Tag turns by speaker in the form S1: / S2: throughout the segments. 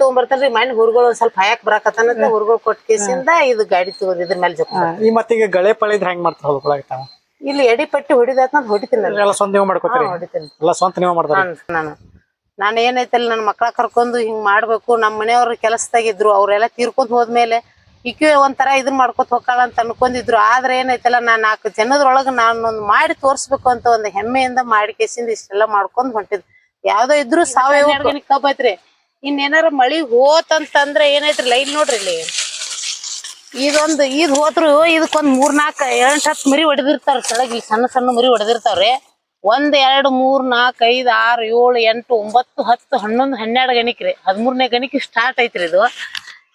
S1: ತಗೊಂಡ್ಬರ್ತಾನ್ರಿ ಮಣ್ಣು ಹುರ್ಗಳು ಸ್ವಲ್ಪ ಹಯಾಕ್ ಬರಾಕತ್ತಾನಂತ ಹುರ್ಗಳು ಕೊಟ್ಟ ಕೇಸಿಂದ ಇದು ಗಾಡಿ ತಗೊಂಡ್ ಇದ್ರ ಮೇಲೆ ಜೊತೆ
S2: ಈ ಮತ್ತೀಗ ಗಳೆ ಪಳಿದ್ರ ಹೆಂಗ್ ಮಾಡ್ತಾರ
S1: ಇಲ್ಲಿ ಎಡಿ ಪಟ್ಟಿ ಹೊಡಿದಾತ್
S2: ಹೊಡಿತಿಲ್ಲ ಹೊಡಿತೀನಿ
S1: ಎಲ್ಲ ಸ್ವಂತ ನೀವು ಸ್ವಂತ ನಾನು ನಾನು ಏನೈತಲ್ಲ ನನ್ನ ಮಕ್ಕಳ ಕರ್ಕೊಂಡು ಹಿಂಗ್ ಮಾಡ್ಬೇಕು ನಮ್ಮ ಮನೆಯವ್ರ ಕೆಲಸದಾಗಿದ್ರು ಅವರೆಲ್ಲ ತೀರ್ಕೊಂಡ್ ಹೋದ್ಮೇಲೆ ಈಕೆ ಒಂಥರ ಇದನ್ನ ಮಾಡ್ಕೊತ ಹೋಗ್ತಾಳ ಅಂತ ಅನ್ಕೊಂಡಿದ್ರು ಆದ್ರೆ ಏನೈತಲ್ಲ ನಾನ್ ನಾಲ್ಕು ಜನದ್ರೊಳಗ ನಾನೊಂದ್ ಮಾಡಿ ತೋರ್ಸ್ಬೇಕು ಅಂತ ಒಂದ್ ಹೆಮ್ಮೆಯಿಂದ ಮಾಡಿ ಕೇಸಿಂದ ಇಷ್ಟೆಲ್ಲ ಮಾಡ್ಕೊಂಡ್ ಹೊಂಟಿದ್ ಯಾವ್ದೋ ಇದ್ರು ಸಾವಯವ ಕಬ್ಬೈತ್ರಿ ಇನ್ನೇನಾರ ಮಳಿ ಅಂತಂದ್ರೆ ಏನೈತ್ರಿ ಲೈನ್ ನೋಡ್ರಿ ಇಲ್ಲಿ ಇದೊಂದು ಇದ್ ಹೋದ್ರು ಇದಕ್ಕೊಂದ್ ನಾಲ್ಕು ಎಂಟ್ ಹತ್ತು ಮರಿ ಹೊಡೆದಿರ್ತಾರ ಕೆಳಗೆ ಸಣ್ಣ ಸಣ್ಣ ಮರಿ ಹೊಡೆದಿರ್ತಾವ್ರಿ ಒಂದ್ ಎರಡ್ ಮೂರ್ ನಾಲ್ಕ ಐದ್ ಆರ್ ಏಳು ಎಂಟು ಒಂಬತ್ತು ಹತ್ತು ಹನ್ನೊಂದು ಹನ್ನೆರಡು ಗಣಿಕ್ರಿ ಹದಿಮೂರನೇ ಗಣಿಕೆ ಸ್ಟಾರ್ಟ್ ಐತ್ರಿ ಇದು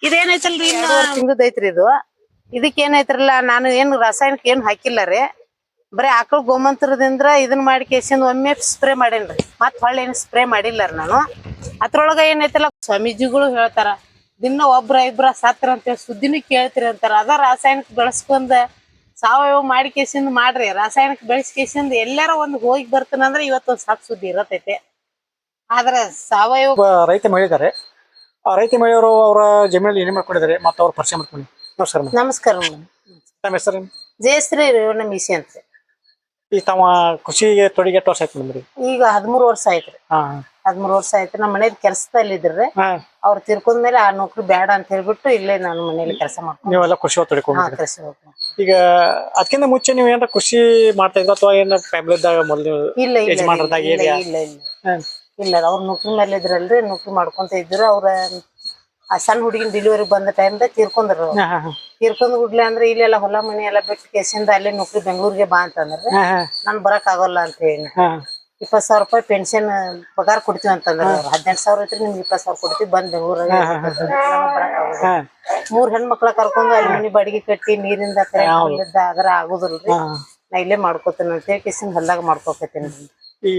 S1: ಇದೇನೈತಲ್ರಿ ಇನ್ನೂ ಐತ್ರಿ ಇದು ಇದಕ್ಕೆ ಏನೈತ್ರಲ್ಲ ನಾನು ಏನು ರಾಸಾಯನಿಕ ಏನು ಹಾಕಿಲ್ಲ ರೀ ಬರೀ ಆಕಳ ಗೋಮಂತ್ರದಿಂದ ಇದನ್ನ ಮಾಡಿ ಕೇಸಿಂದ ಒಮ್ಮೆ ಸ್ಪ್ರೇ ಮಾಡೇನ್ರಿ ಮತ್ ಹೊಳ್ಳಿ ಏನು ಸ್ಪ್ರೇ ಮಾಡಿಲ್ಲ ನಾನು ಅದ್ರೊಳಗ ಏನೈತಲ್ಲ ಸ್ವಾಮೀಜಿಗಳು ಹೇಳ್ತಾರ ದಿನ ಒಬ್ರ ಇಬ್ರ ಸತ್ರ ಅಂತ ಸುದ್ದಿನೂ ಕೇಳ್ತಿರಿ ಅಂತಾರ ಅದ ರಾಸಾಯನಿಕ ಬೆಳಸ್ಕೊಂಡ ಸಾವಯವ ಮಾಡಿ ಕೇಸಿಂದ ಮಾಡ್ರಿ ರಾಸಾಯನಿಕ ಬೆಳೆಸ್ಕೇಸಿಂದ ಎಲ್ಲಾರ ಒಂದ್ ಹೋಗಿ ಇವತ್ತು ಇವತ್ತೊಂದ್ ಸಾಕ್ ಸುದ್ದಿ ಇರತೈತೆ ಆದ್ರ ಸಾವಯವ
S2: ರೈತ ಮಹಿಳೆ ರೈತ ಮಹಿಳೆಯರು ಅವರ ಜಮೀನಲ್ಲಿ ಏನೇ ಮಾಡ್ಕೊಂಡಿದ್ದಾರೆ ಮತ್ತೆ ಅವ್ರ ಪರಿಚಯ
S1: ಮಾಡ್ಕೊಂಡು ನಮಸ್ಕಾರ
S2: ನಮಸ್ಕಾರ ಜಯಶ್ರೀ ರೇವಣ್ಣ ಮೀಸಿ ಅಂತ ಈ ತಮ್ಮ ಕೃಷಿಗೆ ತೊಡಗಿ ಎಷ್ಟು ವರ್ಷ ಆಯ್ತು
S1: ಈಗ ಹದಿಮೂರು ವರ್ಷ ಆಯ್ತ್ರಿ ಹಾ ಹದಿಮೂರು ವರ್ಷ ಆಯ್ತು ನಮ್ಮ ಮನೇಲಿ ಕೆಲಸದಲ್ಲಿ ಇದ್ರಿ ಅವ್ರು ತಿರ್ಕೊಂಡ ಮೇಲೆ ಆ ನೌಕರಿ ಬೇಡ ಅಂತ ಹೇಳ್ಬಿಟ್ಟು ಇಲ್ಲೇ ನಾನು ಮನೇಲಿ ಕೆಲಸ ಮಾಡ್ತೀನಿ
S2: ನೀವೆಲ್ಲ ಕೃಷಿ ಈಗ ಅದಕ್ಕಿಂತ ಮುಂಚೆ ನೀವು ಏನಾರ ಕೃಷಿ ಮಾಡ್ತಾ ಇದ್ರ ಅಥವಾ ಏನ ಇದ್ದಾಗ ಮೊದಲು
S1: ಇಲ್ಲ ಇಲ್ಲ ಇಲ್ಲ ಇಲ್ಲ ಇಲ್ಲ ಇಲ್ಲ ಅವ್ರ ನೌಕರಿ ಮೇಲೆ ಇದ್ರಲ್ರಿ ನೌಕರಿ ಮಾಡ್ಕೊಂತ ಇದ್ರು ಅವ್ರ ಆ ಸಣ್ಣ ಹುಡುಗಿನ ಡೆಲಿವರಿ ಬಂದ ಟೈಮ್ದಾಗ ತೀರ್ಕೊಂಡ್ರು ತೀರ್ಕೊಂಡ್ ಗುಡ್ಲೆ ಅಂದ್ರೆ ಇಲ್ಲೆಲ್ಲ ಹೊಲ ಮನೆ ಎಲ್ಲ ಬಿಟ್ಟು ಕೇಸಿಂದ ಅಲ್ಲೇ ನೌಕರಿ ಬೆಂಗಳೂರಿಗೆ ಬಾ ಅಂತಂದ್ರೆ ನಾನ್ ಬರಕ್ ಆಗೋಲ್ಲ ಅಂತ ಹೇಳಿ ಇಪ್ಪತ್ ಸಾವಿರ ರೂಪಾಯಿ ಪೆನ್ಷನ್ ಪಗಾರ ಕೊಡ್ತೀವಿ ಅಂತಂದ್ರ ಹದಿನೆಂಟು ಸಾವಿರ ಐತ್ರಿ ನಿಮ್ಗೆ ಇಪ್ಪತ್ ಸಾವಿರ ಕೊಡ್ತೀವಿ ಬಂದ್ ಬೆಂಗಳೂರಾಗ ಮೂರ್ ಹೆಣ್ಮಕ್ಳ ಕರ್ಕೊಂಡು ಅಲ್ಲಿ ಮನಿ ಬಾಡಿಗೆ ಕಟ್ಟಿ ನೀರಿಂದ ಕರೆ ನಾ ಇಲ್ಲೇ ಮಾಡ್ಕೋತೇನೆ ಅಂತ ಹೇಳಿ ಕಿಸಿನ ಹೊಲ್ದಾಗ ಮಾಡ್ಕೋಕತ್ತೀನಿ
S2: ಈ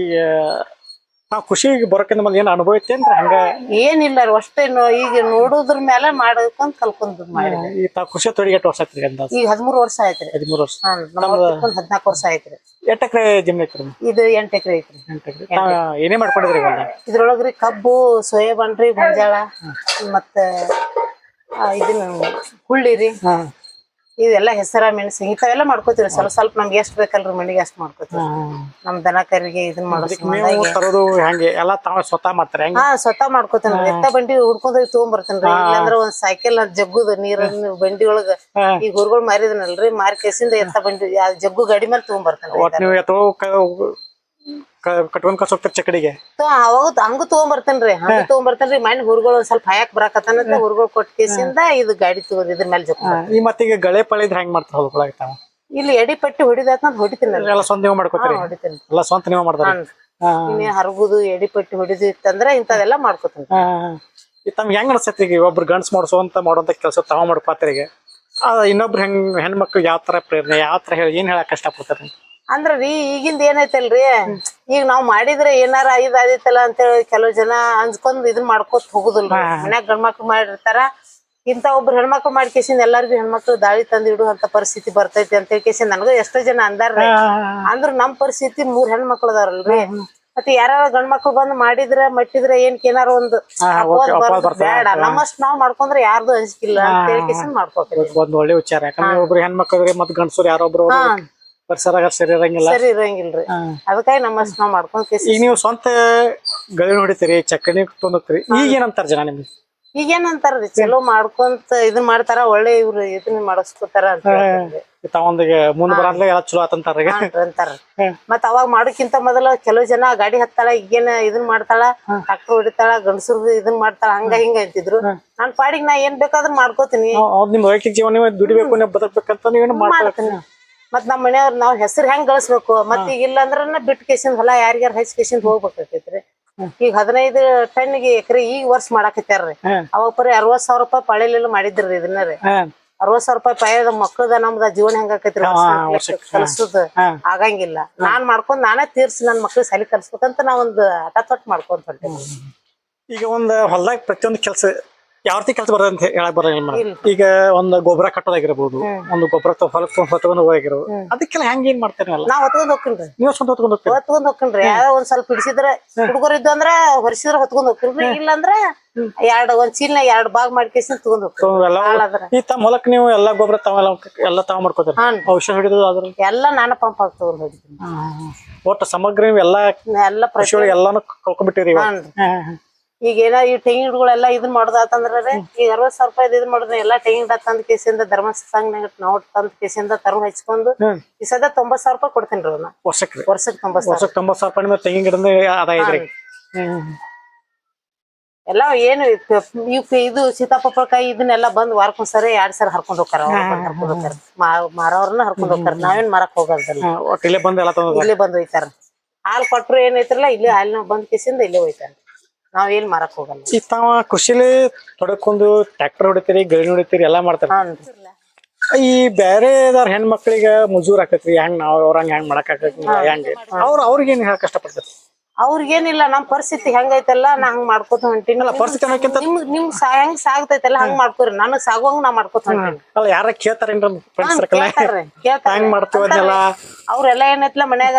S2: ನಾವು ಖುಷಿಗೆ ಬರೋಕಿಂತ ಮುಂದೆ ಏನು ಅನುಭವ
S1: ಅಂದ್ರೆ ಹಂಗ ಏನಿಲ್ಲ ರೀ ಅಷ್ಟೇ ಈಗ ನೋಡುದ್ರ ಮೇಲೆ ಮಾಡೋದ್ಕೊಂಡ್ ಕಲ್ಕೊಂಡು
S2: ಮಾಡಿ ಈ ತಾ ಖುಷಿ ಎಷ್ಟು ವರ್ಷ ಆಗ್ತದೆ
S1: ಅಂದ ಈಗ ಹದಿಮೂರು ವರ್ಷ ಆಯ್ತ್ರಿ
S2: ಹದಿಮೂರು ವರ್ಷ ಹದಿನಾಲ್ಕು ವರ್ಷ ಆಯ್ತ್ರಿ ಎಟ್ ಎಕರೆ ಜಿಮ್
S1: ಐತ್ರಿ ಇದು ಎಂಟು ಎಕರೆ ಐತ್ರಿ ತಾವು ಏನೇ ಮಾಡ್ಕೊಂಡಿದ್ರಿ ಇವಾಗ ಇದ್ರೊಳಗ್ರಿ ಕಬ್ಬು ಸೋಯಾಬಾನ್ ರೀ ಗೊಂಜಾಳ ಮತ್ತೆ ಆ, ಇದನ್ನ ಹುಳ್ಳಿ ರೀ ಇದೆಲ್ಲ ಹೆಸರ ಮೆಣಸು ಇಂಥವೆಲ್ಲ ಮಾಡ್ಕೋತೀವಿ ಸ್ವಲ್ಪ ಸ್ವಲ್ಪ ನಮ್ಗೆ ಎಷ್ಟು ಬೇಕಲ್ರಿ ಮನೆಗೆ ಅಷ್ಟು ಮಾಡ್ಕೋತೀವಿ ನಮ್ ದನ ಕರಿಗೆ ಇದನ್ನ ಮಾಡೋದು ತಾವ ಸ್ವತಃ ಮಾಡ್ತಾರೆ ಹಾ ಸ್ವತಃ ಮಾಡ್ಕೋತೀನಿ ಎತ್ತ ಬಂಡಿ ಹುಡ್ಕೊಂಡ್ ಹೋಗಿ ರೀ ಇಲ್ಲಾಂದ್ರೆ ಒಂದ್ ಸೈಕಲ್ ಜಗ್ಗುದ ಜಗ್ಗುದು ನೀರನ್ನ ಬಂಡಿ ಒಳಗ ಈಗ ಹುರ್ಗಳು ಮಾರಿದನಲ್ರಿ ಮಾರಿ ಎತ್ತ ಬಂಡಿ ಜಗ್ಗು ಗಾಡಿ ಮೇಲೆ
S2: ತೊಗೊಂಡ್ಬರ್ತೇನೆ ಕಟ್ಕೊಂಡ್ ಕಳ್ಸ ಹೋಗ್ತಾರ ಚಕಡಿಗೆ
S1: ಅವಾಗ ಹಂಗ ತಗೊಂಬರ್ತೇನ್ರಿ ಹಂಗ ತಗೊಂಬರ್ತೇನ್ರಿ ಮಣ್ಣು ಹುರುಗಳು ಸ್ವಲ್ಪ ಹಯಾಕ್ ಬರಾಕತ್ತಾನ ಹುರುಗಳು ಕೊಟ್ಟ ಕೇಸಿಂದ ಇದು ಗಾಡಿ ತಗೋದು ಇದ್ರ ಮೇಲೆ ಜೊತೆ ಈ ಮತ್ತೀಗ ಗಳೆ ಪಳಿದ್ ಹೆಂಗ್ ಮಾಡ್ತಾರ ಹೊಲ್ಕೊಳಗತ್ತಾವ ಇಲ್ಲಿ ಎಡಿ ಪಟ್ಟಿ ಹೊಡಿದಾತ್ನ ಹೊಡಿತೀನಲ್ಲ ಎಲ್ಲ ಸ್ವಂತ ನೀವು ಮಾಡ್ಕೋತೀರಿ ಹೊಡಿತೀನಿ ಎಲ್ಲ ಸ್ವಂತ ನೀವು ಮಾಡ್ತಾರ ಹ್ಞೂ. ಹರಗುದು ಎಡಿ ಪಟ್ಟಿ ಹೊಡಿದು ಇತ್ತಂದ್ರೆ ಇಂಥವೆಲ್ಲ ಮಾಡ್ಕೋತೀನಿ
S2: ತಮ್ಗೆ ಹೆಂಗ್ ಅನ್ಸತ್ತೆ ಈಗ ಒಬ್ರು ಗಂಡ್ಸ್ ಮಾಡ್ಸೋಂತ ಮಾಡುವಂತ ಕೆಲಸ ತಾವ ಆ ಇನ್ನೊಬ್ರು ಹೆಂಗ್ ಹೆಣ್ಮಕ್ಳು ಯಾವ ತರ ಪ್ರೇರಣೆ ಯಾವ ತರ ಹೇಳಿ ಏನ್ ಹೇಳಕ್ ಕಷ್ಟ ಪಡ್ತಾರೆ
S1: ಅಂದ್ರ ರೀ ಈಗಿಂದ ಏನೈತಲ್ರಿ ಈಗ ನಾವ್ ಮಾಡಿದ್ರೆ ಏನಾರ ಐದ್ ಆದಿತ್ತಲ್ಲ ಅಂತ ಹೇಳಿ ಕೆಲವ್ ಜನ ಅಂಜ್ಕೊಂಡ್ ಇದನ್ ಮಾಡ್ಕೋತ ಹೋಗುದಿಲ್ಲ ಮನ್ಯಾಗ ಗಂಡ್ಮಕ್ಳು ಮಾಡಿರ್ತಾರ ಇಂತ ಒಬ್ರು ಹೆಣ್ಮಕ್ಳು ಮಾಡಿ ಕೇಸಿಂದ ಎಲ್ಲಾರ್ಗು ಹೆಣ್ಮಕ್ಳು ದಾಳಿ ತಂದ ಅಂತ ಪರಿಸ್ಥಿತಿ ಬರ್ತೈತಿ ಅಂತ ಹೇಳಿ ಕೇಸಿಂದ ಎಷ್ಟೋ ಜನ ಅಂದಾರ ಅಂದ್ರ ನಮ್ ಪರಿಸ್ಥಿತಿ ಮೂರ್ ಹೆಣ್ಮಕ್ಳು ಅದಾರಲ್ರಿ ಮತ್ತೆ ಯಾರ ಗಂಡ್ಮಕ್ಳು ಬಂದ್ ಮಾಡಿದ್ರ ಮಟ್ಟಿದ್ರೆ ಏನ್ ಏನಾರ ಒಂದು ಬೇಡ ನಮ್ಮಷ್ಟು ನಾವ್ ಮಾಡ್ಕೊಂಡ್ರೆ ಯಾರ್ದು ಅನ್ಸಿಕಿಲ್ಲ ಅಂತ ಹೇಳಿ
S2: ಒಳ್ಳೆ ವಿಚಾರ ಯಾಕಂದ್ರೆ ಒಬ್ರು ಹೆಣ್ಮಕ್ಳಿಗೆ ಮತ್ ಗಂಡಸರು ಯಾರೊಬ್ರು ಪರಿಸರ ಸರಿ ಇರಂಗಿಲ್ಲ
S1: ಸರಿ ಇರಂಗಿಲ್ರಿ ಅದಕ್ಕಾಗಿ ನಮ್ಮ ಸ್ನಾನ ಮಾಡ್ಕೊಂಡ್
S2: ಈಗ ನೀವು ಸ್ವಂತ ಗಳಿನ ಹೊಡಿತೀರಿ ಚಕ್ಕಣಿ ತೊಂದೋಗ್ತೀರಿ
S1: ಈಗ ಅಂತಾರ ಜನ ನಿಮ್ಗೆ ಈಗೇನಂತಾರ್ರಿ
S2: ಚಲೋ ಮಾಡ್ಕೊಂತ ಇದನ್ ಮಾಡ್ತಾರ ಒಳ್ಳೆ ಇವ್ರು ಇದನ್ನ ಮಾಡಿಸ್ಕೊತಾರ ಅಂತ ಹೇಳ್ತಾರೆ. ತಾವೊಂದಿಗೆ ಬರಂದ್ರೆ ಎಲ್ಲ ಚಲೋ ಆತಂತಾರ
S1: ಅಂತಾರ ಮತ್ ಅವಾಗ ಮಾಡೋಕ್ಕಿಂತ ಮೊದಲ ಕೆಲವು ಜನ ಗಾಡಿ ಹತ್ತಾಳ ಈಗೇನ ಇದನ್ ಮಾಡ್ತಾಳ ಟ್ರಾಕ್ಟರ್ ಹೊಡಿತಾಳ ಗಂಡಸರು ಇದನ್ ಮಾಡ್ತಾಳ ಹಂಗ ಹಿಂಗ ಅಂತಿದ್ರು ನಾನ್ ಪಾಡಿಗೆ ನಾ ಏನ್ ಬೇಕಾದ್ರೂ ಮಾಡ್ಕೋತೀನಿ ಹೌದ್ ನಿಮ್ ವೈಯಕ್ತಿಕ ಜೀವನ ನೀವು ದುಡಿಬೇಕು ನೀವು ನೀವೇನು ಮಾಡ್ತೀನಿ ಮತ್ ನಮ್ಮ ಮನೆಯವ್ರ ನಾವ್ ಹೆಸರು ಹೆಂಗ್ ಗಳಿಸ್ಬೇಕು ಮತ್ ಈಗ ಇಲ್ಲ ಅಂದ್ರ ಬಿಟ್ ಕೇಸಿಂದ ಹೊಲ ಯಾರಿಗಾರ ಹಚ್ಚ ಹೋಗ್ಬೇಕಾಕೈತ್ರಿ ಈಗ ಹದಿನೈದು ಟನ್ ಗೆ ಎಕರೆ ಈಗ ವರ್ಷ ಮಾಡಾಕತ್ತಾರ್ರಿ ಅವಾಗ ಪರಿ ಅರವತ್ ಸಾವಿರ ರೂಪಾಯಿ ಪಳೆಯಲ್ಲಿ ಮಾಡಿದ್ರಿ ಇದನ್ನ ರೀ ಅರವತ್ ಸಾವಿರ ರೂಪಾಯಿ ಪಾಯದ ಮಕ್ಕಳದ ನಮ್ದ ಜೀವನ ಹೆಂಗಾಕೈತ್ರಿ ಕಲಸುದ ಆಗಂಗಿಲ್ಲ ನಾನ್ ಮಾಡ್ಕೊಂಡ್ ನಾನೇ ತೀರ್ಸಿ ನನ್ ಮಕ್ಳಿಗೆ ಸಾಲಿ ಕಲ್ಸ್ಬೇಕಂತ ನಾವೊಂದು ಹಠ ತೊಟ್ ಮಾಡ್ಕೊಂತ
S2: ಈಗ ಒಂದ್ ಹೊಲ್ದಾಗ ಪ್ರತಿಯೊಂದು ಕೆಲಸ ಯಾವ ರೀತಿ ಕೆಲಸ ಬರ್ತದೆ ಅಂತ ಹೇಳಕ್ ಬರೋದಿಲ್ಲ ಈಗ ಒಂದು ಗೊಬ್ಬರ ಕಟ್ಟೋದಾಗಿರ್ಬೋದು ಒಂದು ಗೊಬ್ಬರ ಹೊಲಕ್ ಅದಕ್ಕೆಲ್ಲ ಹೆಂಗ್ ಏನ್ ಮಾಡ್ತಾರೆ
S1: ನಾವ್ ಹೊತ್ಕೊಂಡ್ ಹೋಗ್ತೀನಿ ನೀವು ಸ್ವಂತ ಹೊತ್ಕೊಂಡ್ ಹೋಗ್ತೀವಿ ಹೊತ್ಕೊಂಡ್ ಹೋಗ್ತೀನಿ ಒಂದ್ ಸ್ವಲ್ಪ ಹಿಡಿಸಿದ್ರೆ ಹುಡುಗರು ಇದ್ದು ಅಂದ್ರೆ ಹೊರಿಸಿದ್ರೆ ಹೊತ್ಕೊಂಡ್ ಹೋಗ್ತೀನಿ ಇಲ್ಲಂದ್ರೆ ಎರಡು ಒಂದ್ ಚೀಲ ಎರಡ್ ಮಾಡಿ ಮಾಡ್ಕೇಸಿ ತಗೊಂಡ್
S2: ಹೋಗ್ತೀವಿ ಈ ತಮ್ಮ ಹೊಲಕ್ ನೀವು ಎಲ್ಲಾ ಗೊಬ್ಬರ ಎಲ್ಲಾ ತಗೊಂಡ್ ತಾವ್
S1: ಮಾಡ್ಕೋತೀರಿ ಔಷಧ ಹಿಡಿದ್ರು ಅದ್ರ ಎಲ್ಲಾ ನಾನು ಪಂಪ್ ಹಾಕಿ
S2: ತಗೊಂಡ್ ಹೋಗಿದ್ದೀನಿ ಒಟ್ಟು ಸಮಗ್ರ ನೀವು ಎಲ್ಲಾ
S1: ಎಲ್ಲ ಎಲ್ಲಾನು ಕಳ್ಕೊಂಡ್ಬಿಟ್ಟಿರಿ ಈಗ ಏನ ಈ ತೆಂಗಿನ ಗಿಡಗಳೆಲ್ಲ ಇದನ್ ಮಾಡೋದಾತಂದ್ರೆ ಈಗ ಅರವತ್ ಸಾವಿರ ರೂಪಾಯಿ ಇದನ್ ಮಾಡಿದ್ರೆ ಎಲ್ಲಾ ತೆಂಗಿನ ಗಿಡ ತಂದ್ ಕೇಸಿಂದ ಧರ್ಮಸ್ಥಾನ ನಾವು ತಂದ ಕೇಸಿಂದ ತರು ಹಚ್ಕೊಂಡು ಈ ಸದ ತೊಂಬತ್ ಸಾವಿರ ರೂಪಾಯಿ ಕೊಡ್ತೀನಿ ರೀ ಅದನ್ನ ವರ್ಷಕ್ಕೆ ವರ್ಷಕ್ಕೆ ತೊಂಬತ್ ವರ್ಷಕ್ಕೆ ತೊಂಬತ್ ಸಾವಿರ ರೂಪಾಯಿ ತೆಂಗಿನ ಗಿಡದ ಆದಾಯ ಐತ್ರಿ ಎಲ್ಲ ಏನು ಇದು ಸೀತಾಪಪ್ಪಳಕಾಯಿ ಇದನ್ನೆಲ್ಲ ಬಂದ್ ವಾರಕ್ಕೊಂದ್ಸರಿ ಎರಡ್ ಸರಿ ಹರ್ಕೊಂಡ್ ಹೋಗ್ತಾರ ಹರ್ಕೊಂಡ್ ಹೋಗ್ತಾರ ಮಾರವ್ರನ್ನ ಹರ್ಕೊಂಡ್ ಹೋಗ್ತಾರ ನಾವೇನ್ ಮಾರಕ್ ಹೋಗಲ್ಲ ಇಲ್ಲೇ ಬಂದ್ ಹೋಯ್ತಾರ ಹಾಲ್ ಏನೈತಿರಲ್ಲ ಇಲ್ಲಿ ಇಲ್ಲೇ ಹಾಲಿನ ಬಂದ್ ಕಿಸಿಂದ ಇಲ್ಲೇ ಹೋಯ್ತಾರ ನಾವ್ ಏನ್ ಮಾರಕ್
S2: ಹೋಗಲ್ಲ ತಾವ ಕೃಷಿಲಿ ತೊಡಕೊಂಡು ಟ್ರಾಕ್ಟರ್ ಹೊಡಿತೀರಿ ಗರಿ ಹೊಡಿತೀರಿ ಎಲ್ಲಾ ಮಾಡ್ತಾರ ಈ ಬೇರೆ ಹೆಣ್ಮಕ್ಳಿಗೆ ಮುಜೂರ್ ಆಕತ್ರಿ ಹೆಂಗ್ ನಾವ್ ಅವ್ರಂಗ್ ಹೆಂಗ್ ಮಾಡಕ್ ಆಕತ್ರಿ ಅವ್ರ ಅವ್ರಿಗೆ ಏನ್ ಕಷ್ಟ
S1: ಕಷ್ಟಪಡ್ತಾರೆ ಅವ್ರಿಗೇನಿಲ್ಲ ನಮ್ ಪರಿಸ್ಥಿತಿ ಹೆಂಗೈತಲ್ಲ ನಾ ಹಂಗ್ ಮಾಡ್ಕೋತ ಹೊಂಟಿನಿ ನಿಮ್ ಹೆಂಗ್ ಸಾಗ್ತೈತಲ್ಲ ಹಂಗ್ ಮಾಡ್ಕೋರಿ ನನಗ್ ಸಾಗುವಂಗ ನಾ ಮಾಡ್ಕೋತ ಹೊಂಟೀನಿ ಅವ್ರೆಲ್ಲ ಏನೈತ್ಲ ಮನ್ಯಾಗ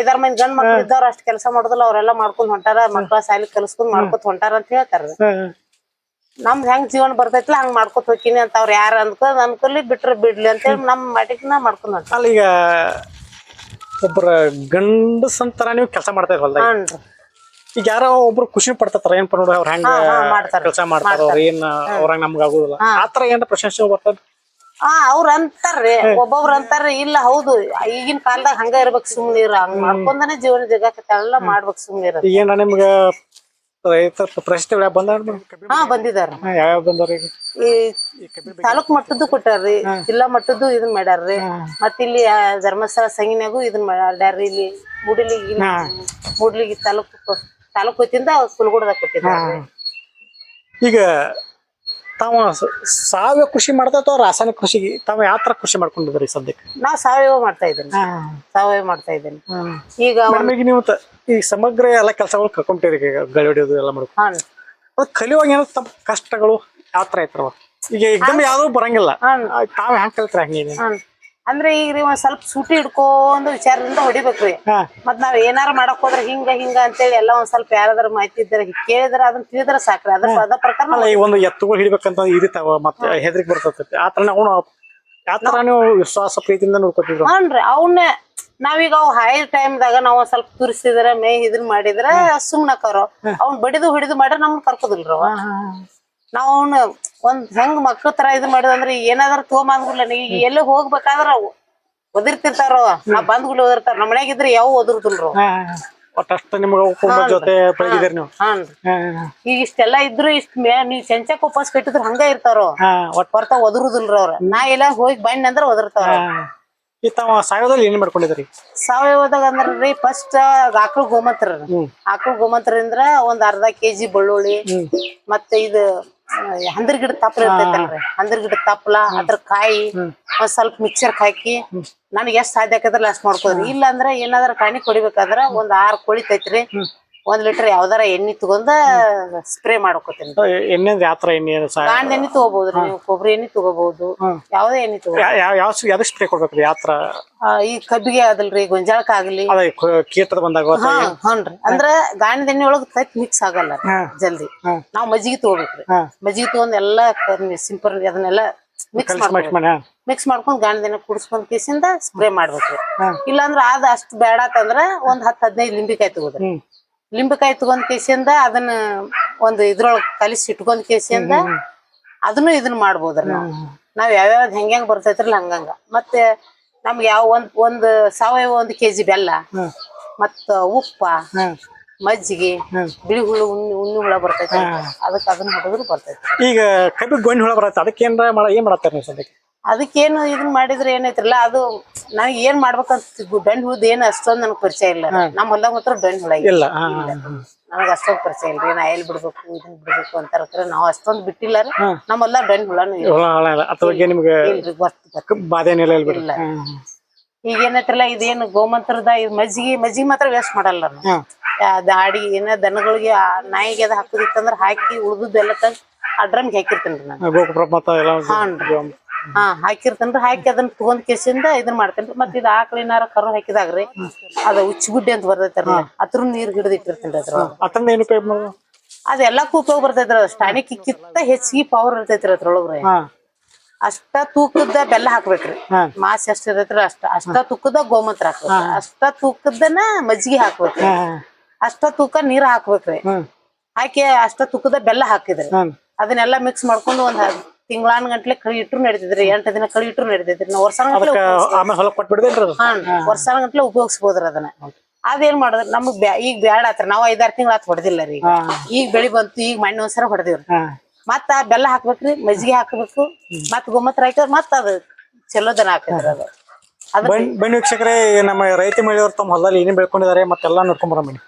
S1: ಐದಾರ್ ಮಂದಿ ಗಂಡ್ ಮಕ್ಳು ಇದ್ದವ್ರ ಅಷ್ಟ್ ಕೆಲಸ ಮಾಡುದಿಲ್ಲ ಅವ್ರೆಲ್ಲ ಮಾಡ್ಕೊಂಡ್ ಹೊಂಟಾರ ಮಕ್ಳ ಸಾಲಿ ಕಲ್ಸ್ಕೊಂಡ್ ಮಾಡ್ಕೊತ ಹೊಂಟಾರ ಅಂತ ಹೇಳ್ತಾರ ನಮ್ ಹೆಂಗ್ ಜೀವನ ಬರ್ತೈತ್ಲ ಹಂಗ್ ಮಾಡ್ಕೋತ ಹೋಗ್ತೀನಿ ಅಂತ ಅವ್ರ ಯಾರ ಅನ್ಕೊಂಡ್ ಅನ್ಕೊಲಿ ಬಿಟ್ರ ಬಿಡ್ಲಿ ಅಂತ ಹೇಳಿ
S2: ನಮ್ ಮಾಡಿಕ್ ನಾ ಮಾಡ್ಕೊಂಡ್ ಹೊಂಟಾರ ಒಬ್ಬರ ಗಂಡಸಂತರ ತರ ನೀವು ಕೆಲಸ ಮಾಡ್ತಾ ಇರಲ್ಲ ಈಗ ಯಾರೋ ಒಬ್ರು ಖುಷಿ ಪಡ್ತಾರ ಏನ್ ನೋಡ್ರಿ ಅವ್ರ ಹೆಂಗ ಕೆಲಸ ಮಾಡ್ತಾರ ಅವ್ರ ಏನ್ ಅವ್ರ ನಮ್ಗ ಆಗುದಿಲ್ಲ ಆತರ ಏನ ಪ್ರಶಂಸೆ
S1: ಬರ್ತದ ಆ ಅವ್ರ ಅಂತಾರ್ರಿ ಒಬ್ಬೊಬ್ರ ಅಂತಾರ್ರಿ ಇಲ್ಲ ಹೌದು ಈಗಿನ
S2: ಕಾಲದಾಗ ಹಂಗ ಇರ್ಬೇಕು ಇರ ಹಂಗ ಮಾಡ್ಕೊಂಡನೆ ಜೀವನ ಜಗಕ್ಕೆ ಮಾಡ್ಬೇಕು ಮಾಡ್ಬೇಕು ಸುಮ್ನಿರ ಏನ ನಿಮ್ಗ ರೈತರ
S1: ಬಂದಿದಾರ ತಾಲೂಕ್ ಮಟ್ಟದ್ದು ಕೊಟ್ಟಾರ್ರಿ ಜಿಲ್ಲಾ ಮಟ್ಟದ್ದು ಇದನ್ ಮಾಡ್ಯಾರ್ರಿ ಮತ್ ಇಲ್ಲಿ ಧರ್ಮಸ್ಥಳ ಸಂಘಿನ್ಯಾಗು ಇದನ್ ಮಾಡ್ಯಾರ್ರಿ ಇಲ್ಲಿ ಮೂಡಲಿಗಿ ಮೂಡಲಿಗಿ ತಾಲೂಕು ತಾಲೂಕು ವತಿಯಿಂದ ಕುಲಗೂಡದಾಗ ಕೊಟ್ಟಿದ್ದಾರೆ
S2: ಈಗ ತಾವ ಸಾವಯವ ಕೃಷಿ ಮಾಡ್ತಾ ಅಥವಾ ರಾಸಾಯನಿಕ ಕೃಷಿ ತಾವ ಯಾವ ತರ ಕೃಷಿ ಮಾಡ್ಕೊಂಡಿದ್ರಿ ಸದ್ಯಕ್ಕೆ
S1: ನಾ ಸಾವಯವ ಮಾಡ್ತಾ ಇದ್ದೀನಿ ಸಾವಯವ ಮಾಡ್ತಾ ಇದ್ದೀನಿ
S2: ಈಗ ಈ ಸಮಗ್ರ ಎಲ್ಲ ಕೆಲಸಗಳು ಕರ್ಕೊಂಡಿರಿ ಗಾಳಿ ಹೊಡಿಯೋದು ಎಲ್ಲ ಮಾಡ್ಕೊಂಡು ಕಲಿಯುವಾಗ ಏನೋ ತಮ್ಮ ಕಷ್ಟಗಳು ಯಾವ ತರ ಐತ್ರವ ಈಗ ಎಕ್ದಮ್ ಯಾವ್ದು ಬರಂಗಿಲ್ಲ
S1: ತಾವ್ ಹೆಂಗ್ ಅಂದ್ರೆ ಈಗ ರೀ ಒಂದ್ ಸ್ವಲ್ಪ ಸೂಟಿ ಹಿಡ್ಕೊಂಡ್ ವಿಚಾರದಿಂದ ಹೊಡಿಬೇಕ್ರಿ ಮತ್ ನಾವ್ ಏನಾರ ಮಾಡಕ್ ಹೋದ್ರ ಹಿಂಗ ಹಿಂಗ ಅಂತೇಳಿ ಎಲ್ಲ ಒಂದ್ ಸ್ವಲ್ಪ ಯಾರಾದ್ರ ಮಾಹಿತಿ ಇದ್ರೆ ಕೇಳಿದ್ರ ಅದನ್ನ ತಿಳಿದ್ರ ಸಾಕ್ರಿ ಅದ್ರ
S2: ಅದ ಪ್ರಕಾರ ಈ ಒಂದು ಎತ್ತುಗಳು ಹಿಡಿಬೇಕಂತ ಇದಿತ್ತಾವ ಮತ್ತೆ ಹೆದರಿಕ್ ಬರ್ತೈತಿ ಆತರ ನಾವು ಆತರ ವಿಶ್ವಾಸ ಪ್ರೀತಿಯಿಂದ
S1: ನೋಡ್ಕೊತಿದ್ರು ಹನ್ರಿ ಅವನ್ನ ನಾವೀಗ ಅವ್ ಹೈ ದಾಗ ನಾವ್ ಒಂದ್ ಸ್ವಲ್ಪ ತುರ್ಸಿದ್ರ ಮೇ ಇದನ್ ಮಾಡಿದ್ರ ಸುಮ್ನಕಾರ ಅವ್ನ್ ಬಡಿದು ಹಿಡಿದು ಮಾಡ್ರೆ ನಮ್ಗ್ ಕರ್ಕೋದಿಲ್ರವ ನಾವು ಒಂದ್ ಹೆಂಗ್ ಮಕ್ಳ ತರ ಇದ್ ಮಾಡಿದಂದ್ರೆ ಏನಾದ್ರೂ ತಗೊಂಬಂದ್ಗುಡ್ಲ ಈಗ ಎಲ್ಲಿ ಹೋಗ್ಬೇಕಾದ್ರ ಒದಿರ್ತಿರ್ತಾರ
S2: ನಾ ಬಂದ್ಗುಡ್ಲ ಒದಿರ್ತಾರ ನಮ್ಮ ಮನೆಗ್ ಇದ್ರೆ ಯಾವ ಒದಿರ್ತಿಲ್ರು ಒಟ್ಟಷ್ಟ ಜೊತೆ
S1: ಈಗ ಇಷ್ಟೆಲ್ಲ ಇದ್ರು ಇಷ್ಟ ಮೇ ನೀವ್ ಚಂಚಕ್ ಉಪವಾಸ ಕಟ್ಟಿದ್ರು ಹಂಗ ಇರ್ತಾರ ಒಟ್ ಬರ್ತ ಒದರುದಿಲ್ರ ಅವ್ರ ನಾ ಎಲ್ಲ ಹೋಗಿ ಬಣ್ಣ ಅಂದ್ರ
S2: ಒದರ್ತಾರ ಈ ತಾವ ಸಾವಯವದಾಗ
S1: ಅಂದ್ರ ಫಸ್ಟ್ ಆಕಳ ಗೋಮಂತ್ರ ಆಕಳ ಅಂದ್ರ ಒಂದ್ ಅರ್ಧ ಕೆಜಿ ಬೆಳ್ಳುಳ್ಳಿ ಮತ್ತೆ ಇದು ಹಂದ್ರ ಗಿಡ ತಪ್ಪಲ ಇರ್ತೈತಲ್ರಿ ಹಂದ್ರ ತಪ್ಪಲ ಅದ್ರ ಕಾಯಿ ಒಂದ್ ಸ್ವಲ್ಪ ಮಿಕ್ಸರ್ ಹಾಕಿ ನನಗೆ ಎಷ್ಟ್ ಸಾಧ್ಯ ಆಕದ್ರಲ್ಲ ಅಷ್ಟ್ ಮಾಡ್ಕೋದ್ರಿ ಇಲ್ಲ ಅಂದ್ರ ಏನಾದ್ರ ಕಾಣಿ ಕೊಡಿಬೇಕಾದ್ರ ಒಂದ್ ಆರ್ ಕೋಳಿ ಒಂದ್ ಲೀಟರ್ ಯಾವ್ದಾರ ಎಣ್ಣೆ ತಗೊಂಡ ಸ್ಪ್ರೇ ಮಾಡ್ಕೋತೀನಿ ಎಣ್ಣೆ ಎಣ್ಣೆ ಗಾಂಡ್ ಎಣ್ಣೆ ತಗೋಬಹುದು ನೀವು ಕೊಬ್ಬರಿ ಎಣ್ಣೆ ತಗೋಬಹುದು ಯಾವ್ದೇ ಎಣ್ಣೆ ತಗೋ ಯಾವ ಸ್ಪ್ರೇ ಕೊಡ್ಬೇಕ್ರಿ ಯಾತ್ರ ಈ ಕಬ್ಬಿಗೆ ಆಗಲ್ರಿ ಗೊಂಜಾಳಕ್ಕ ಆಗಲಿ ಕೀಟದ ಬಂದಾಗ ಹನ್ರಿ ಅಂದ್ರ ಗಾಂಡ್ ಎಣ್ಣೆ ಒಳಗ ತಟ್ ಮಿಕ್ಸ್ ಆಗಲ್ಲ ಜಲ್ದಿ ನಾವ್ ಮಜ್ಜಿಗೆ ತಗೋಬೇಕ್ರಿ ಮಜ್ಜಿಗೆ ತಗೊಂಡ್ ಎಲ್ಲಾ ಸಿಂಪಲ್ ಅದನ್ನೆಲ್ಲ ಮಿಕ್ಸ್ ಮಿಕ್ಸ್ ಮಾಡ್ಕೊಂಡ್ ಎಣ್ಣೆ ಕುಡಿಸ್ಕೊಂಡ್ ಕೇಸಿಂದ ಸ್ಪ್ರೇ ಮಾಡ್ಬೇಕ್ರಿ ಇಲ್ಲಾಂದ್ರ ಅದ ಅಷ್ಟು ಬೇಡ ಅಂತಂದ್ರ ಒಂದ್ ಹತ್ ಹದಿನೈದು ಲಿಂಬಿಕಾಯ್ ತಗೋದ್ರಿ ಲಿಂಬಕಾಯಿ ತಗೊಂಡ್ ಕೇಸಿಂದ ಅದನ್ನ ಒಂದು ಇದ್ರೊಳಗ್ ಕಲಿಸಿ ಇಟ್ಕೊಂಡ್ ಕೇಸಿಂದ ಅದನ್ನು ಇದನ್ನ ಮಾಡ್ಬೋದ್ರ ನಾವ್ ಯಾವ್ಯಾವ್ದು ಹೆಂಗ್ ಹೆಂಗ್ ಬರ್ತೈತ್ರಲ್ಲ ಹಂಗಂಗ ಮತ್ತೆ ನಮ್ಗೆ ಯಾವ ಒಂದ್ ಒಂದ್ ಸಾವಯವ ಒಂದ್ ಕೆಜಿ ಬೆಲ್ಲ ಮತ್ತ ಉಪ್ಪ ಮಜ್ಜಿಗೆ ಬಿಳಿ ಹುಳು ಉಣ್ಣಿ ಉಣ್ಣಿ ಹುಳ ಬರ್ತೈತಿ
S2: ಅದಕ್ಕೆ ಅದನ್ನ ಹೊಡೆದ್ರು ಬರ್ತೈತಿ ಈಗ ಕಬ್ಬಿಗೆ ಗೊಂಡಿ ಹುಳ ಬರತ್ತೆ ಅದಕ್ಕೆ ಮಾಡ ಏನ್ ಮಾಡತ್ತಾರ
S1: ಸದ್ಯಕ್ಕೆ ಅದಕ್ಕೇನು ಇದನ್ನ ಮಾಡಿದ್ರೆ ಏನೈತ್ರಲ್ಲ ಅದು ನನಗೆ ಏನ್ ಮಾಡ್ಬೇಕಂತ ಬೆಂಡ್ ಹುಳದ ಏನು ಅಷ್ಟೊಂದು ನನಗೆ ಪರಿಚಯ ಇಲ್ಲ ನಮ್ಮ ಹೊಲ್ದಾಗ ಮಾತ್ರ ಬೆಂಡ್ ಹುಳ ಇಲ್ಲ ನಮಗೆ ಅಷ್ಟೊಂದು ಪರಿಚಯ ಇಲ್ರಿ ನಾ ಎಲ್ಲಿ ಬಿಡ್ಬೇಕು ಇದನ್ ಬಿಡ್ಬೇಕು ಅಂತಾರ ನಾವು ಅಷ್ಟೊಂದು ಬಿಟ್ಟಿಲ್ಲ ರೀ ಬೆಂಡ್ ಹುಳನು ಇಲ್ಲ ಈಗ ಏನೈತ್ರಲ್ಲ ಇದೇನು ಗೋಮಂತ್ರದ ಇದು ಮಜ್ಜಿಗೆ ಮಜ್ಜಿಗೆ ಮಾತ್ರ ವೇಸ್ಟ್ ಮಾಡಲ್ಲ ದಾಡಿ ಏನ ದನಗಳಿಗೆ ನಾಯಿಗೆ ಅದ ಹಾಕುದಿತ್ತಂದ್ರ ಹಾಕಿ ಉಳ್ದದ್ದೆಲ್ಲ ತಂದು ಆ ಡ್ರಮ್ಗೆ ಹಾಕಿರ್ತೇನೆ ರೀ ನಾನು ಹಾ ಹಾಕಿರ್ತೇನ್ರಿ ಹಾಕಿ ಅದನ್ನ ತಗೊಂಡ್ ಕೇಸಿಂದ ಇದನ್ನ ಮಾಡ್ತೇನ್ರಿ ಮತ್ತ ಇದ್ ಆಕಳಿನಾರ ಕರು ಹಾಕಿದಾಗ್ರಿ ಅದ ಉಚ್ಚಗುಡ್ಡೆ ಅಂತ ಬರ್ತೈತಿ ಅತ್ರ ನೀರ್ ಗಿಡದ ಅದ್ರ ಅದನ್ನ ಏನು ಉಪಯೋಗ ಅದೆಲ್ಲಕ್ಕೂ ಉಪಯೋಗ ಬರ್ತೈತ್ರಿ ಸ್ಟಾನಿಕ್ ಕಿತ್ತ ಹೆಚ್ಚಿಗೆ ಪವರ್ ಇರ್ತೈತ್ರಿ ಅದ್ರೊಳಗ್ರಿ ಅಷ್ಟ ತೂಕದ ಬೆಲ್ಲ ಹಾಕ್ಬೇಕ್ರಿ ಮಾಸ್ ಅಷ್ಟ ಇರತ್ರಿ ಅಷ್ಟ ಅಷ್ಟ ತೂಕದ ಗೋಮೂತ್ರ ಹಾಕ್ಬೇಕ್ರಿ ಅಷ್ಟ ತೂಕದನ ಮಜ್ಜಿಗೆ ಹಾಕ್ಬೇಕ್ರಿ ಅಷ್ಟ ತೂಕ ನೀರ್ ಹಾಕ್ಬೇಕ್ರಿ ಹಾಕಿ ಅಷ್ಟ ತೂಕದ ಬೆಲ್ಲ ಹಾಕಿದ್ರಿ ಅದನ್ನೆಲ್ಲಾ ಮಿಕ್ಸ್ ಮಾಡ್ಕೊಂಡು ಒಂದ್ ತಿಂಗ್ಳಾನ್ ಗಂಟ್ಲೆ ಕಳಿ ಇಟ್ರು ನಡೆದಿದ್ರಿ ಎಂಟು ದಿನ ಕಳಿ ಇಟ್ರು ನಡೆದಿದ್ರಿ ನಾವು ವರ್ಷಾನ ಗಂಟ್ಲೆ ವರ್ಷಾನ ಉಪಯೋಗಿಸ್ಬೋದ್ರಿ ಅದನ್ನ ಅದೇನ್ ಮಾಡೋದ್ ನಮಗ್ ಬ್ಯಾ- ಈಗ ಬ್ಯಾಡ ಆತ್ರ ನಾವ್ ಐದಾರು ತಿಂಗಳ ಆತ್ ಹೊಡೆದಿಲ್ಲ ರೀ ಈಗ ಬೆಳಿ ಬಂತು ಈಗ ಮಣ್ಣು ಒಂದ್ಸರ ಹೊಡೆದಿವ್ರಿ ಮತ್ ಮತ್ತ ಬೆಲ್ಲ ಹಾಕ್ಬೇಕ್ರಿ ಮಜ್ಜಿಗೆ ಹಾಕ್ಬೇಕು ಮತ್ ಗೊಮ್ಮತ್ರ ಹಾಕಿದ್ರೆ ಮತ್ತ ಅದು ಚಲೋದನ
S2: ಹಾಕಿದ್ರಿ ಅದು ಅದ್ ವೀಕ್ಷಕರೇ ನಮ್ಮ ರೈತ ಮಹಿಳೆಯವರು ತಮ್ಮ ಹೊಲದಲ್ಲಿ ಏನೇನು ಬೆಳ್ಕೊಂಡಿದ್ದಾರೆ ಮತ್ತೆಲ್ಲ ನೋಡ್ಕೊಂಬರ ಬರೋಣ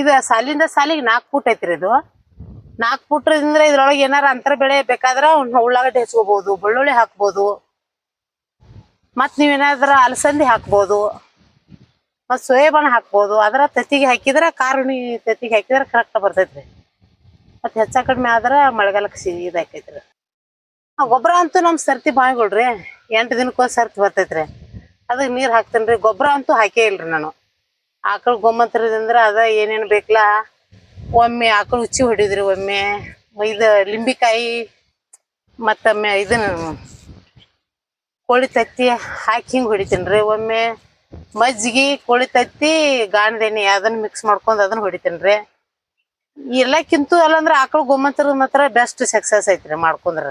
S1: ಇದ ಸಾಲಿಂದ ಸಾಲಿಗೆ ನಾಲ್ಕು ಫೂಟ್ ಐತ್ರಿ ಇದು ನಾಲ್ಕು ಅಂದ್ರೆ ಇದ್ರೊಳಗೆ ಏನಾರ ಅಂತರ ಬೆಳೆ ಬೇಕಾದ್ರ ಉಳ್ಳಾಗಡ್ಡಿ ಹೆಚ್ಕೋಬಹುದು ಬೆಳ್ಳುಳ್ಳಿ ಹಾಕ್ಬೋದು ಮತ್ ನೀವೇನಾದ್ರ ಅಲಸಂದಿ ಹಾಕ್ಬೋದು ಮತ್ ಸೋಯಾಬಾನ್ ಹಾಕ್ಬೋದು ಅದ್ರ ತತ್ತಿಗೆ ಹಾಕಿದ್ರ ಕಾರುಣಿ ತತ್ತಿಗೆ ಹಾಕಿದ್ರ ಕರೆಕ್ಟ್ ಬರ್ತೈತ್ರಿ ಮತ್ ಹೆಚ್ಚ ಕಡಿಮೆ ಆದ್ರ ಮಳೆಗಾಲಕ್ಕೆ ಸಿ ಇದಾಕೈತ್ರಿ ಗೊಬ್ಬರ ಅಂತೂ ನಮ್ ಸರ್ತಿ ಬಾಯಿಗಳ್ರಿ ಎಂಟು ದಿನಕ್ಕೊಂದ್ ಸರ್ತಿ ಬರ್ತೈತ್ರಿ ಅದಕ್ಕೆ ನೀರ್ ಹಾಕ್ತೇನ್ರಿ ಗೊಬ್ಬರ ಅಂತೂ ಹಾಕೇ ಇಲ್ರಿ ನಾನು ಆಕಳ ಗೊಮ್ಮತ್ರದಂದ್ರ ಅದ ಏನೇನ್ ಬೇಕಲ್ಲ ಒಮ್ಮೆ ಆಕಳ ಹುಚ್ಚಿ ಹೊಡಿದ್ರಿ ಒಮ್ಮೆ ಇದ ಲಿಂಬಿಕಾಯಿ ಮತ್ತೊಮ್ಮೆ ಇದನ್ನ ಕೋಳಿ ತತ್ತಿ ಹಾಕಿ ಹಿಂಗ್ ಹೊಡಿತೀನಿ ಒಮ್ಮೆ ಮಜ್ಜಿಗೆ ಕೋಳಿ ತತ್ತಿ ಗಾಣದೆಣ್ಣೆ ಅದನ್ನ ಮಿಕ್ಸ್ ಮಾಡ್ಕೊಂಡು ಅದನ್ನ ಹೊಡಿತೀನಿ ಎಲ್ಲಕ್ಕಿಂತೂ ಅಲ್ಲಂದ್ರೆ ಆಕಳು ಗೊಮ್ಮತ್ರ ಮಾತ್ರ ಬೆಸ್ಟ್ ಸಕ್ಸಸ್ ಐತ್ರಿ ಮಾಡ್ಕೊಂಡ್ರ